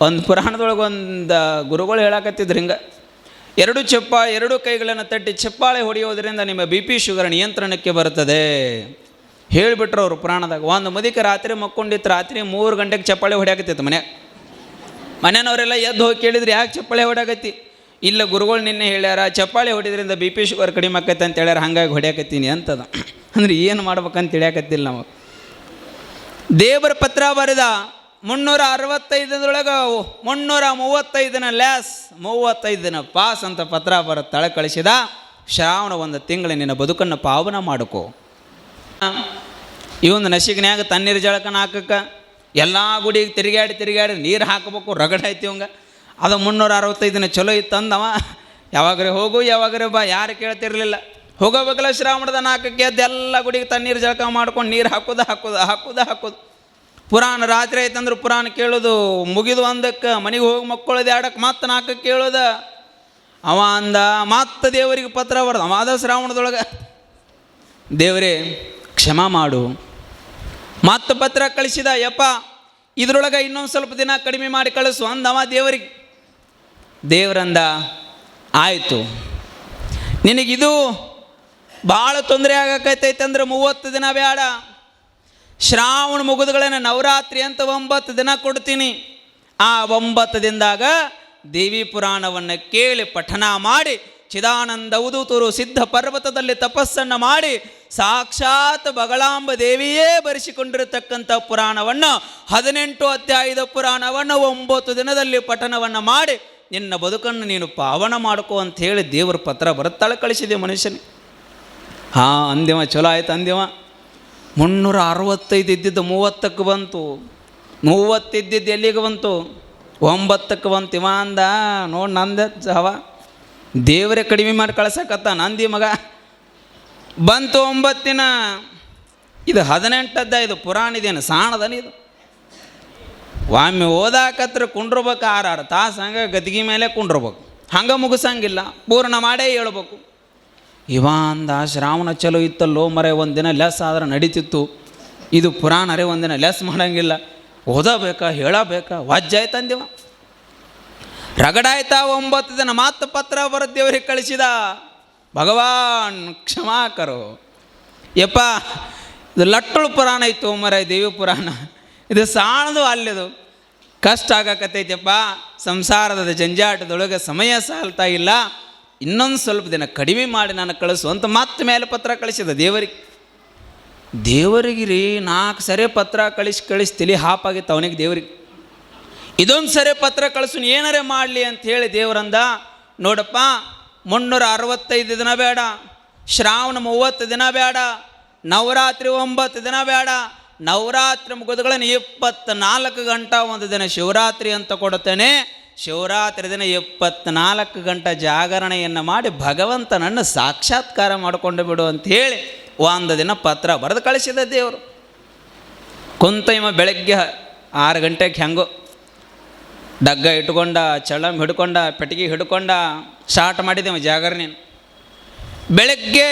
ಒಂದು ಪುರಾಣದೊಳಗೆ ಒಂದು ಗುರುಗಳು ಹೇಳಾಕತ್ತಿದ್ರು ಹಿಂಗೆ ಎರಡು ಚಪ್ಪ, ಎರಡು ಕೈಗಳನ್ನು ತಟ್ಟಿ ಚಪ್ಪಾಳೆ ಹೊಡೆಯೋದರಿಂದ ನಿಮ್ಮ ಬಿ ಪಿ ಶುಗರ್ ನಿಯಂತ್ರಣಕ್ಕೆ ಬರ್ತದೆ ಹೇಳಿಬಿಟ್ರು ಅವರು ಪುರಾಣದಾಗ, ಒಂದು ಮುದಿಕ ರಾತ್ರಿ ಮಕ್ಕೊಂಡಿತ್ತು, ರಾತ್ರಿ ಮೂರು ಗಂಟೆಗೆ ಚಪ್ಪಾಳೆ ಹೊಡೆಯಾಕತ್ತಿತ್ತು ಮನೆ. ಮನೆಯವರೆಲ್ಲ ಎದ್ದು ಹೋಗಿ ಕೇಳಿದ್ರೆ, ಯಾಕೆ ಚಪ್ಪಾಳೆ ಹೊಡೆಯಾಕತ್ತಿ? ಇಲ್ಲ ಗುರುಗಳು ನಿನ್ನೆ ಹೇಳ್ಯಾರ, ಚಪ್ಪಾಳೆ ಹೊಡಿದ್ರಿಂದ ಬಿ ಪಿ ಶುಗರ್ ಕಡಿಮೆ ಆಕೈತೆ ಅಂತ ಹೇಳ್ಯಾರ, ಹಂಗಾಗಿ ಹೊಡ್ಯಾಕತ್ತೀನಿ ಅಂತದ. ಅಂದ್ರೆ ಏನು ಮಾಡ್ಬೇಕಂತ ತಿಳಿಯಾಕತ್ತಿಲ್ಲ ನಾವು. ದೇವರ ಪತ್ರ ಬರೆದ ಮುನ್ನೂರ ಅರವತ್ತೈದರೊಳಗೆ ಮುನ್ನೂರ ಮೂವತ್ತೈದು ದಿನ ಲ್ಯಾಸ್. ದಿನ ಪಾಸ್ ಅಂತ ಪತ್ರ ಬರ ತಳ ಕಳಿಸಿದ. ಶ್ರಾವಣ ಒಂದು ತಿಂಗಳ ನಿನ್ನ ಬದುಕನ್ನು ಪಾವನ ಮಾಡ್ಕೋ. ಈ ಒಂದು ನಸಿಗ್ನ್ಯಾಗ ತಣ್ಣೀರು ಜಳಕನ ಹಾಕಕ್ಕೆ. ಎಲ್ಲ ಗುಡಿಗೆ ತಿರುಗಾಡಿ ತಿರುಗಾಡಿ ನೀರು ಹಾಕಬೇಕು, ರಗಡ ಐತಿ ಅವಂಗ ಅದು ಮುನ್ನೂರ ದಿನ ಚಲೋ ಇತ್ತು ಅಂದವ. ಯಾವಾಗ್ರೆ ಹೋಗು, ಯಾವಾಗ್ರೆ ಬಾ, ಯಾರು ಕೇಳ್ತಿರ್ಲಿಲ್ಲ. ಹೋಗೋಬೇಕಲ್ಲ ಶ್ರಾವಣದ ನಾಲ್ಕಕ್ಕೆ ಅದೆಲ್ಲ ಗುಡಿಗೆ ತಣ್ಣೀರು ಜಳಕ ಮಾಡ್ಕೊಂಡು ನೀರು ಹಾಕೋದು ಹಾಕೋದು ಹಾಕೋದು ಹಾಕೋದು. ಪುರಾಣ ರಾತ್ರಿ ಆಯ್ತಂದ್ರೆ ಪುರಾಣ ಕೇಳೋದು, ಮುಗಿದು ಒಂದಕ್ಕೆ, ಮನೆಗೆ ಹೋಗಿ ಮಕ್ಕಳದು ಎರಡಕ್ಕೆ, ಮತ್ತೆ ನಾಲ್ಕಕ್ಕೆ ಕೇಳೋದ. ಅವ ಅಂದ, ಮತ್ತೆ ದೇವರಿಗೆ ಪತ್ರ ಬರ್ದ. ಅವ ಶ್ರಾವಣದೊಳಗೆ, ದೇವರೇ, ಕ್ಷಮ ಮಾಡು. ಮತ್ತೆ ಪತ್ರ ಕಳಿಸಿದ, ಯಪ್ಪ, ಇದ್ರೊಳಗೆ ಇನ್ನೊಂದು ಸ್ವಲ್ಪ ದಿನ ಕಡಿಮೆ ಮಾಡಿ ಕಳಿಸು ಅಂದವ ದೇವರಿಗೆ. ದೇವರಂದ ಆಯಿತು. ನಿನಗಿದು ಭಾಳ ತೊಂದರೆ ಆಗಕ್ಕೈತೈತೆ ಅಂದ್ರೆ ಮೂವತ್ತು ದಿನ ಬೇಡ ಶ್ರಾವಣ ಮುಗಿದುಗಳನ್ನ ನವರಾತ್ರಿ ಅಂತ ಒಂಬತ್ತು ದಿನ ಕೊಡ್ತೀನಿ. ಆ ಒಂಬತ್ತು ದಿನದಾಗ ದೇವಿ ಪುರಾಣವನ್ನು ಕೇಳಿ ಪಠನ ಮಾಡಿ, ಚಿದಾನಂದ ಉದುತುರು ಸಿದ್ಧ ಪರ್ವತದಲ್ಲಿ ತಪಸ್ಸನ್ನು ಮಾಡಿ, ಸಾಕ್ಷಾತ್ ಬಗಳಾಂಬ ದೇವಿಯೇ ಬರೆಸಿಕೊಂಡಿರತಕ್ಕಂಥ ಪುರಾಣವನ್ನು, ಹದಿನೆಂಟು ಅಧ್ಯಾಯದ ಪುರಾಣವನ್ನು ಒಂಬತ್ತು ದಿನದಲ್ಲಿ ಪಠನವನ್ನು ಮಾಡಿ, ನಿನ್ನ ಬದುಕನ್ನು ನೀನು ಪಾವನ ಮಾಡ್ಕೋ ಅಂತ ಹೇಳಿ ದೇವರ ಪತ್ರ ಬರುತ್ತಾಳೆ ಕಳಿಸಿದೆ ಮನುಷ್ಯನಿಗೆ. ಹಾಂ, ಅಂದ್ಯವ, ಚಲೋ ಆಯ್ತು ಅಂದ್ಯವ. ಮುನ್ನೂರ ಅರವತ್ತೈದು ಇದ್ದಿದ್ದು ಮೂವತ್ತಕ್ಕೆ ಬಂತು. ಮೂವತ್ತಿದ್ದಿದ್ದು ಎಲ್ಲಿಗೆ ಬಂತು? ಒಂಬತ್ತಕ್ಕೆ ಬಂತು. ಇವ ಅಂದ, ನೋಡಿ ನಂದ ಹವ. ದೇವರೇ ಕಡಿಮೆ ಮಾಡಿ ಕಳ್ಸಕತ್ತ ನಂದಿ ಮಗ. ಬಂತು ಒಂಬತ್ತಿನ. ಇದು ಹದಿನೆಂಟದ್ದ ಇದು ಪುರಾಣ ಇದೇನು? ಸಾಣದನ ಇದು. ಒಮ್ಮೆ ಓದಾಕತ್ರ ಕುಂಡ್ರಬೇಕು ಆರಾರು. ತಾಸು ಹಂಗೆ ಗದ್ಗಿ ಮೇಲೆ ಕುಂಡ್ರಬೇಕು. ಹಂಗೆ ಮುಗಿಸಂಗಿಲ್ಲ. ಪೂರ್ಣ ಮಾಡೇ ಹೇಳ್ಬೇಕು. ಇವ ಅಂದ ಶ್ರಾವಣ ಚಲೋ ಇತ್ತಲ್ಲೋ ಮರೆ ಒಂದಿನ ಲೆಸ್ ಆದ್ರೆ ನಡೀತಿತ್ತು. ಇದು ಪುರಾಣ ಅರೆ ಒಂದಿನ ಲೆಸ್ ಮಾಡಂಗಿಲ್ಲ. ಓದಬೇಕಾ, ಹೇಳಬೇಕಾ, ವಾಜ್ಯ ಆಯ್ತಂದಿವ? ರಗಡಾಯ್ತಾ ಒಂಬತ್ತು ದಿನ ಮಾತು ಪತ್ರ ಬರುತ್ತೇವ್ರಿಗೆ ಕಳಿಸಿದ. ಭಗವಾನ್ ಕ್ಷಮಾಕರು ಯಪ್ಪ, ಇದು ಲಟ್ಟಳು ಪುರಾಣ ಇತ್ತು ಮರ, ದೇವಿ ಪುರಾಣ. ಇದು ಸಾಣದು ಅಲ್ಲದು. ಕಷ್ಟ ಆಗಕತ್ತೈತಪ್ಪ. ಸಂಸಾರದ ಜಂಜಾಟದೊಳಗೆ ಸಮಯ ಸಾಲ್ತಾ ಇಲ್ಲ. ಇನ್ನೊಂದು ಸ್ವಲ್ಪ ದಿನ ಕಡಿಮೆ ಮಾಡಿ ನಾನು ಕಳಿಸು ಅಂತ ಮತ್ತೆ ಮೇಲೆ ಪತ್ರ ಕಳಿಸಿದ ದೇವರಿಗೆ. ದೇವರಿಗೆ ರೀ ನಾಲ್ಕು ಸರಿ ಪತ್ರ ಕಳಿಸಿ ಕಳಿಸಿ ತಲೆ ಹಾಪಾಗಿತ್ತು ಅವನಿಗೆ ದೇವರಿಗೆ. ಇದೊಂದು ಸರಿ ಪತ್ರ ಕಳಿಸು ಏನಾರೇ ಮಾಡಲಿ ಅಂತ ಹೇಳಿ ದೇವರಂದ, ನೋಡಪ್ಪ, ಮುನ್ನೂರ ಅರವತ್ತೈದು ದಿನ ಬೇಡ, ಶ್ರಾವಣ ಮೂವತ್ತು ದಿನ ಬೇಡ, ನವರಾತ್ರಿ ಒಂಬತ್ತು ದಿನ ಬೇಡ, ನವರಾತ್ರಿ ಮುಗಿದುಗಳನ್ನು ಇಪ್ಪತ್ತ್ನಾಲ್ಕು ಗಂಟೆ ಒಂದು ದಿನ ಶಿವರಾತ್ರಿ ಅಂತ ಕೊಡುತ್ತೇನೆ. ಶಿವರಾತ್ರಿ ದಿನ ಇಪ್ಪತ್ನಾಲ್ಕು ಗಂಟೆ ಜಾಗರಣೆಯನ್ನು ಮಾಡಿ ಭಗವಂತನನ್ನು ಸಾಕ್ಷಾತ್ಕಾರ ಮಾಡಿಕೊಂಡು ಬಿಡು ಅಂತ ಹೇಳಿ ಒಂದು ದಿನ ಪತ್ರ ಬರೆದು ಕಳಿಸಿದ ದೇವರು. ಕುಂತ ಬೆಳಗ್ಗೆ ಆರು ಗಂಟೆಗೆ ಹೆಂಗೋ ಡಗ್ಗ ಇಟ್ಕೊಂಡ ಚಳಂ ಹಿಡ್ಕೊಂಡ ಪೆಟಿಗೆ ಹಿಡ್ಕೊಂಡ ಸ್ಟಾರ್ಟ್ ಮಾಡಿದ್ದೇವೆ ಜಾಗರಣೆ ಬೆಳಗ್ಗೆ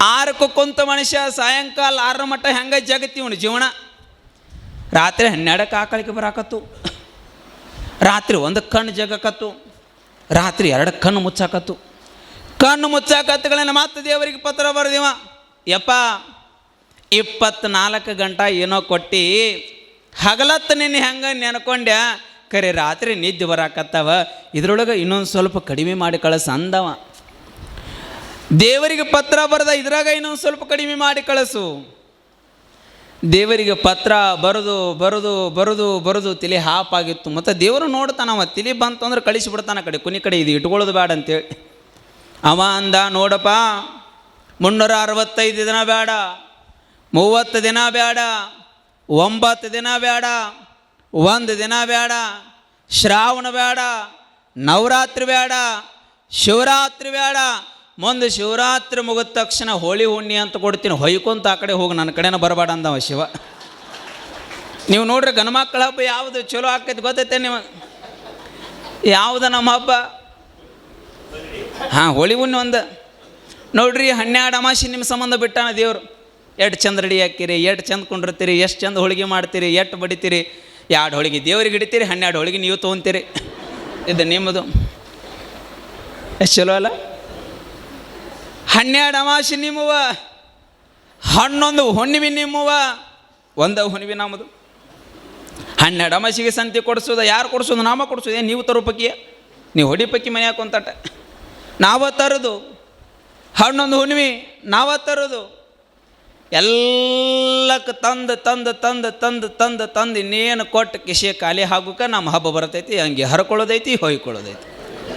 ಆರಕ್ಕೂ ಕುಂತ ಮನುಷ್ಯ ಸಾಯಂಕಾಲ ಆರರ ಮಟ್ಟ ಹೆಂಗೆ ಜಗತ್ತಿವ್ನು ಜೀವನ? ರಾತ್ರಿ ಹನ್ನೆರಡಕ್ಕೆ ಆಕಳಿಕೆ ಬರಾಕತ್ತು. ರಾತ್ರಿ ಒಂದು ಕಣ್ಣು ಜಗಕತ್ತು, ರಾತ್ರಿ ಎರಡು ಕಣ್ಣು ಮುಚ್ಚಾಕತ್ತು. ಕಣ್ಣು ಮುಚ್ಚಾಕತ್ತುಗಳನ್ನ ಮತ್ತೆ ದೇವರಿಗೆ ಪತ್ರ ಬರ್ದಿವ, ಯಪ್ಪ, ಇಪ್ಪತ್ನಾಲ್ಕು ಗಂಟೆ ಏನೋ ಕೊಟ್ಟು, ಹಗಲತ್ತು ನಿನ್ನ ಹೆಂಗೆ ನೆನ್ಕೊಂಡೆ ಕರೆ ರಾತ್ರಿ ನಿದ್ದೆ ಬರಾಕತ್ತವ, ಇದ್ರೊಳಗೆ ಇನ್ನೊಂದು ಸ್ವಲ್ಪ ಕಡಿಮೆ ಮಾಡಿ ಕಳಿಸ ಅಂದವ. ದೇವರಿಗೆ ಪತ್ರ ಬರೆದ ಇದ್ರಾಗ ಇನ್ನೊಂದು ಸ್ವಲ್ಪ ಕಡಿಮೆ ಮಾಡಿ ಕಳಿಸು. ದೇವರಿಗೆ ಪತ್ರ, ಬರೆದು ಬರೆದು ಬರೆದು ಬರೆದು, ತಲೆ ಹಾಪಾಗಿತ್ತು ಮತ್ತು ದೇವರು ನೋಡ್ತಾನವ ತಲೆ ಬಂತು ಅಂದ್ರೆ ಕಳಿಸಿಬಿಡ್ತಾನ ಕಡೆ, ಕುನಿ ಕಡೆ ಇದು ಇಟ್ಕೊಳ್ಳೋದು ಬೇಡ ಅಂತೇಳಿ. ಅವ ಅಂದ, ನೋಡಪ್ಪ, ಮುನ್ನೂರ ಅರವತ್ತೈದು ದಿನ ಬೇಡ, ಮೂವತ್ತು ದಿನ ಬೇಡ, ಒಂಬತ್ತು ದಿನ ಬೇಡ, ಒಂದು ದಿನ ಬೇಡ, ಶ್ರಾವಣ ಬೇಡ, ನವರಾತ್ರಿ ಬೇಡ, ಶಿವರಾತ್ರಿ ಬೇಡ ಮುಂದೆ ಶಿವರಾತ್ರಿ ಮುಗಿದ ತಕ್ಷಣ ಹೋಳಿ ಹುಣ್ಣಿ ಅಂತ ಕೊಡ್ತೀನಿ. ಹೊಯ್ಕೊಂತ ಆ ಕಡೆ ಹೋಗಿ, ನನ್ನ ಕಡೆನ ಬರಬೇಡ ಅಂದವ ಶಿವ. ನೀವು ನೋಡ್ರಿ ಗಣಮಕ್ಕಳ ಹಬ್ಬ ಯಾವುದು ಚಲೋ ಆಕೈತಿ ಗೊತ್ತೈತೆ ನೀವು ಯಾವುದು ನಮ್ಮ ಹಬ್ಬ? ಹಾಂ, ಹೋಳಿ ಹುಣ್ಣಿ ಒಂದು. ನೋಡ್ರಿ, ಹನ್ನೆರಡು ಅಮಾಸಿ ನಿಮ್ಮ ಸಂಬಂಧ ಬಿಟ್ಟಾನ ದೇವ್ರು. ಎಷ್ಟು ಚಂದ ರೆಡಿ ಹಾಕಿರಿ, ಎಷ್ಟು ಚಂದ ಕುಂಡಿರ್ತೀರಿ, ಎಷ್ಟು ಚಂದ ಹೋಳಿಗೆ ಮಾಡ್ತೀರಿ, ಎಷ್ಟು ಬಡಿತೀರಿ. ಎರಡು ಹೋಳಿಗೆ ದೇವ್ರಿಗೆ ಹಿಡಿತೀರಿ ಹನ್ನೆರಡು ಹೋಳಿಗೆ ನೀವು ತೊಗೊಂತೀರಿ ಇದು ನಿಮ್ಮದು. ಎಷ್ಟು ಚಲೋ ಅಲ್ಲ? ಹನ್ನೆರಡು ಅಮಾಸಿ ನಿಮ್ಮವ ಹನ್ನೊಂದು ಹುಣ್ಣಿಮೆ ನಿಮ್ಮವ ಒಂದ ಹುಣ್ಣಿಮೆ ನಮ್ಮದು. ಹನ್ನೆರಡು ಅಮಾಸಿಗೆ ಸಂತಿ ಕೊಡಿಸೋದು, ಯಾರು ಕೊಡಿಸೋದು? ನಾಮ ಕೊಡಿಸೋದು ನೀವು ತರೋ ಪಕ್ಕಿಯ? ನೀವು ಹೊಡಿ ಪಕ್ಕಿ ಮನೆ ಹಾಕೊಂತಟ ನಾವ ತರೋದು, ಹನ್ನೊಂದು ಹುಣ್ಣಿಮೆ, ನಾವ ತರೋದು. ಎಲ್ಲಕ್ಕೆ ತಂದು ತಂದು ತಂದು ತಂದು ತಂದು ತಂದು ಇನ್ನೇನು ಕೊಟ್ಟು ಕಿಶೆ ಖಾಲಿ ಹಾಕುಕ ನಮ್ಮ ಹಬ್ಬ ಬರ್ತೈತಿ, ಹಂಗೆ ಹರ್ಕೊಳ್ಳೋದೈತಿ, ಹೊಯ್ಕೊಳ್ಳೋದೈತಿ.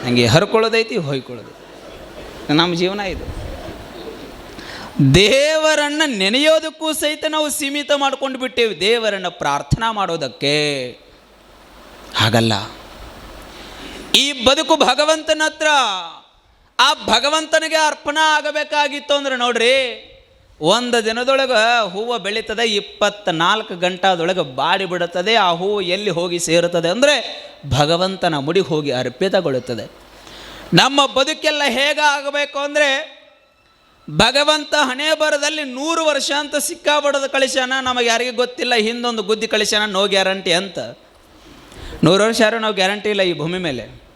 ಹಂಗೆ ಹರ್ಕೊಳ್ಳೋದೈತಿ, ಹೊಯ್ಕೊಳ್ಳೋದೈತಿ. ನಮ್ಮ ಜೀವನ ಇದು. ದೇವರನ್ನು ನೆನೆಯೋದಕ್ಕೂ ಸಹಿತ ನಾವು ಸೀಮಿತ ಮಾಡ್ಕೊಂಡು ಬಿಟ್ಟೇವೆ. ದೇವರನ್ನು ಪ್ರಾರ್ಥನಾ ಮಾಡೋದಕ್ಕೆ ಹಾಗಲ್ಲ. ಈ ಬದುಕು ಭಗವಂತನ ಹತ್ರ, ಆ ಭಗವಂತನಿಗೆ ಅರ್ಪಣೆ ಆಗಬೇಕಾಗಿತ್ತು ಅಂದ್ರೆ ನೋಡ್ರಿ, ಒಂದು ದಿನದೊಳಗೆ ಹೂವು ಬೆಳೀತದೆ, ಇಪ್ಪತ್ನಾಲ್ಕು ಗಂಟಾದೊಳಗೆ ಬಾಡಿ ಬಿಡುತ್ತದೆ, ಆ ಹೂವು ಎಲ್ಲಿ ಹೋಗಿ ಸೇರುತ್ತದೆ ಅಂದರೆ ಭಗವಂತನ ಮುಡಿಗೆ ಹೋಗಿ ಅರ್ಪಿತಗೊಳ್ಳುತ್ತದೆ. ನಮ್ಮ ಬದುಕೆಲ್ಲ ಹೇಗಾಗಬೇಕು ಅಂದರೆ ಭಗವಂತ ಹಣೆ ಬರದಲ್ಲಿ ನೂರು ವರ್ಷ ಅಂತ ಸಿಕ್ಕಾಬಡದ ಕಳಿಸ್ಯಾನ? ನಮಗೆ ಯಾರಿಗೆ ಗೊತ್ತಿಲ್ಲ, ಹಿಂದೊಂದು ಗುದ್ದಿ ಕಳಿಸ್ಯಾನ, ನೋ ಗ್ಯಾರಂಟಿ ಅಂತ. ನೂರು ವರ್ಷ ಯಾರು ನಾವು ಗ್ಯಾರಂಟಿ ಇಲ್ಲ ಈ ಭೂಮಿ ಮೇಲೆ.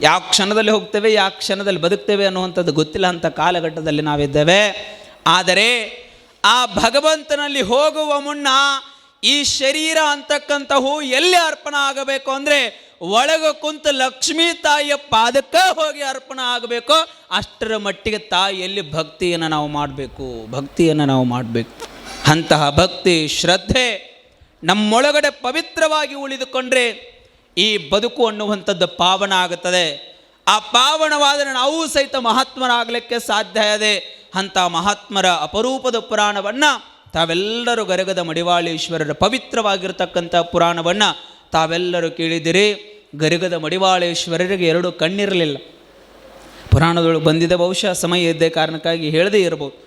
ಯಾವ ಕ್ಷಣದಲ್ಲಿ ಹೋಗ್ತೇವೆ, ಯಾವ ಕ್ಷಣದಲ್ಲಿ ಬದುಕ್ತೇವೆ ಅನ್ನುವಂಥದ್ದು ಗೊತ್ತಿಲ್ಲ ಅಂತ ಕಾಲಘಟ್ಟದಲ್ಲಿ ನಾವಿದ್ದೇವೆ. ಆದರೆ ಆ ಭಗವಂತನಲ್ಲಿ ಹೋಗುವ ಮುನ್ನ ಈ ಶರೀರ ಅಂತಕ್ಕಂಥ ಹೂ ಎಲ್ಲಿ ಅರ್ಪಣ ಆಗಬೇಕು ಅಂದರೆ ಒಳಗೆ ಕುಂತ ಲಕ್ಷ್ಮೀ ತಾಯಿಯ ಪಾದಕ್ಕೆ ಹೋಗಿ ಅರ್ಪಣ ಆಗಬೇಕು. ಅಷ್ಟರ ಮಟ್ಟಿಗೆ ತಾಯಿಯಲ್ಲಿ ಭಕ್ತಿಯನ್ನು ನಾವು ಮಾಡಬೇಕು, ಭಕ್ತಿಯನ್ನು ನಾವು ಮಾಡಬೇಕು. ಅಂತಹ ಭಕ್ತಿ, ಶ್ರದ್ಧೆ ನಮ್ಮೊಳಗಡೆ ಪವಿತ್ರವಾಗಿ ಉಳಿದುಕೊಂಡ್ರೆ ಈ ಬದುಕು ಅನ್ನುವಂಥದ್ದು ಪಾವನ ಆಗುತ್ತದೆ. ಆ ಪಾವನವಾದರೆ ನಾವು ಸಹಿತ ಮಹಾತ್ಮರಾಗಲಿಕ್ಕೆ ಸಾಧ್ಯ ಇದೆ ಅಂಥ ಮಹಾತ್ಮರ ಅಪರೂಪದ ಪುರಾಣವನ್ನು ತಾವೆಲ್ಲರೂ ಗರಗದ ಮಡಿವಾಳೇಶ್ವರರ ಪವಿತ್ರವಾಗಿರ್ತಕ್ಕಂಥ ಪುರಾಣವನ್ನು ತಾವೆಲ್ಲರೂ ಕೇಳಿದಿರಿ ಗರಿಗದ ಮಡಿವಾಳೇಶ್ವರರಿಗೆ ಎರಡು ಕಣ್ಣಿರಲಿಲ್ಲ. ಪುರಾಣದೊಳಗೆ ಬಂದಿದೆ ಬಹುಶಃ ಸಮಯ ಇದ್ದೇ ಕಾರಣಕ್ಕಾಗಿ ಹೇಳದೇ ಇರಬಹುದು.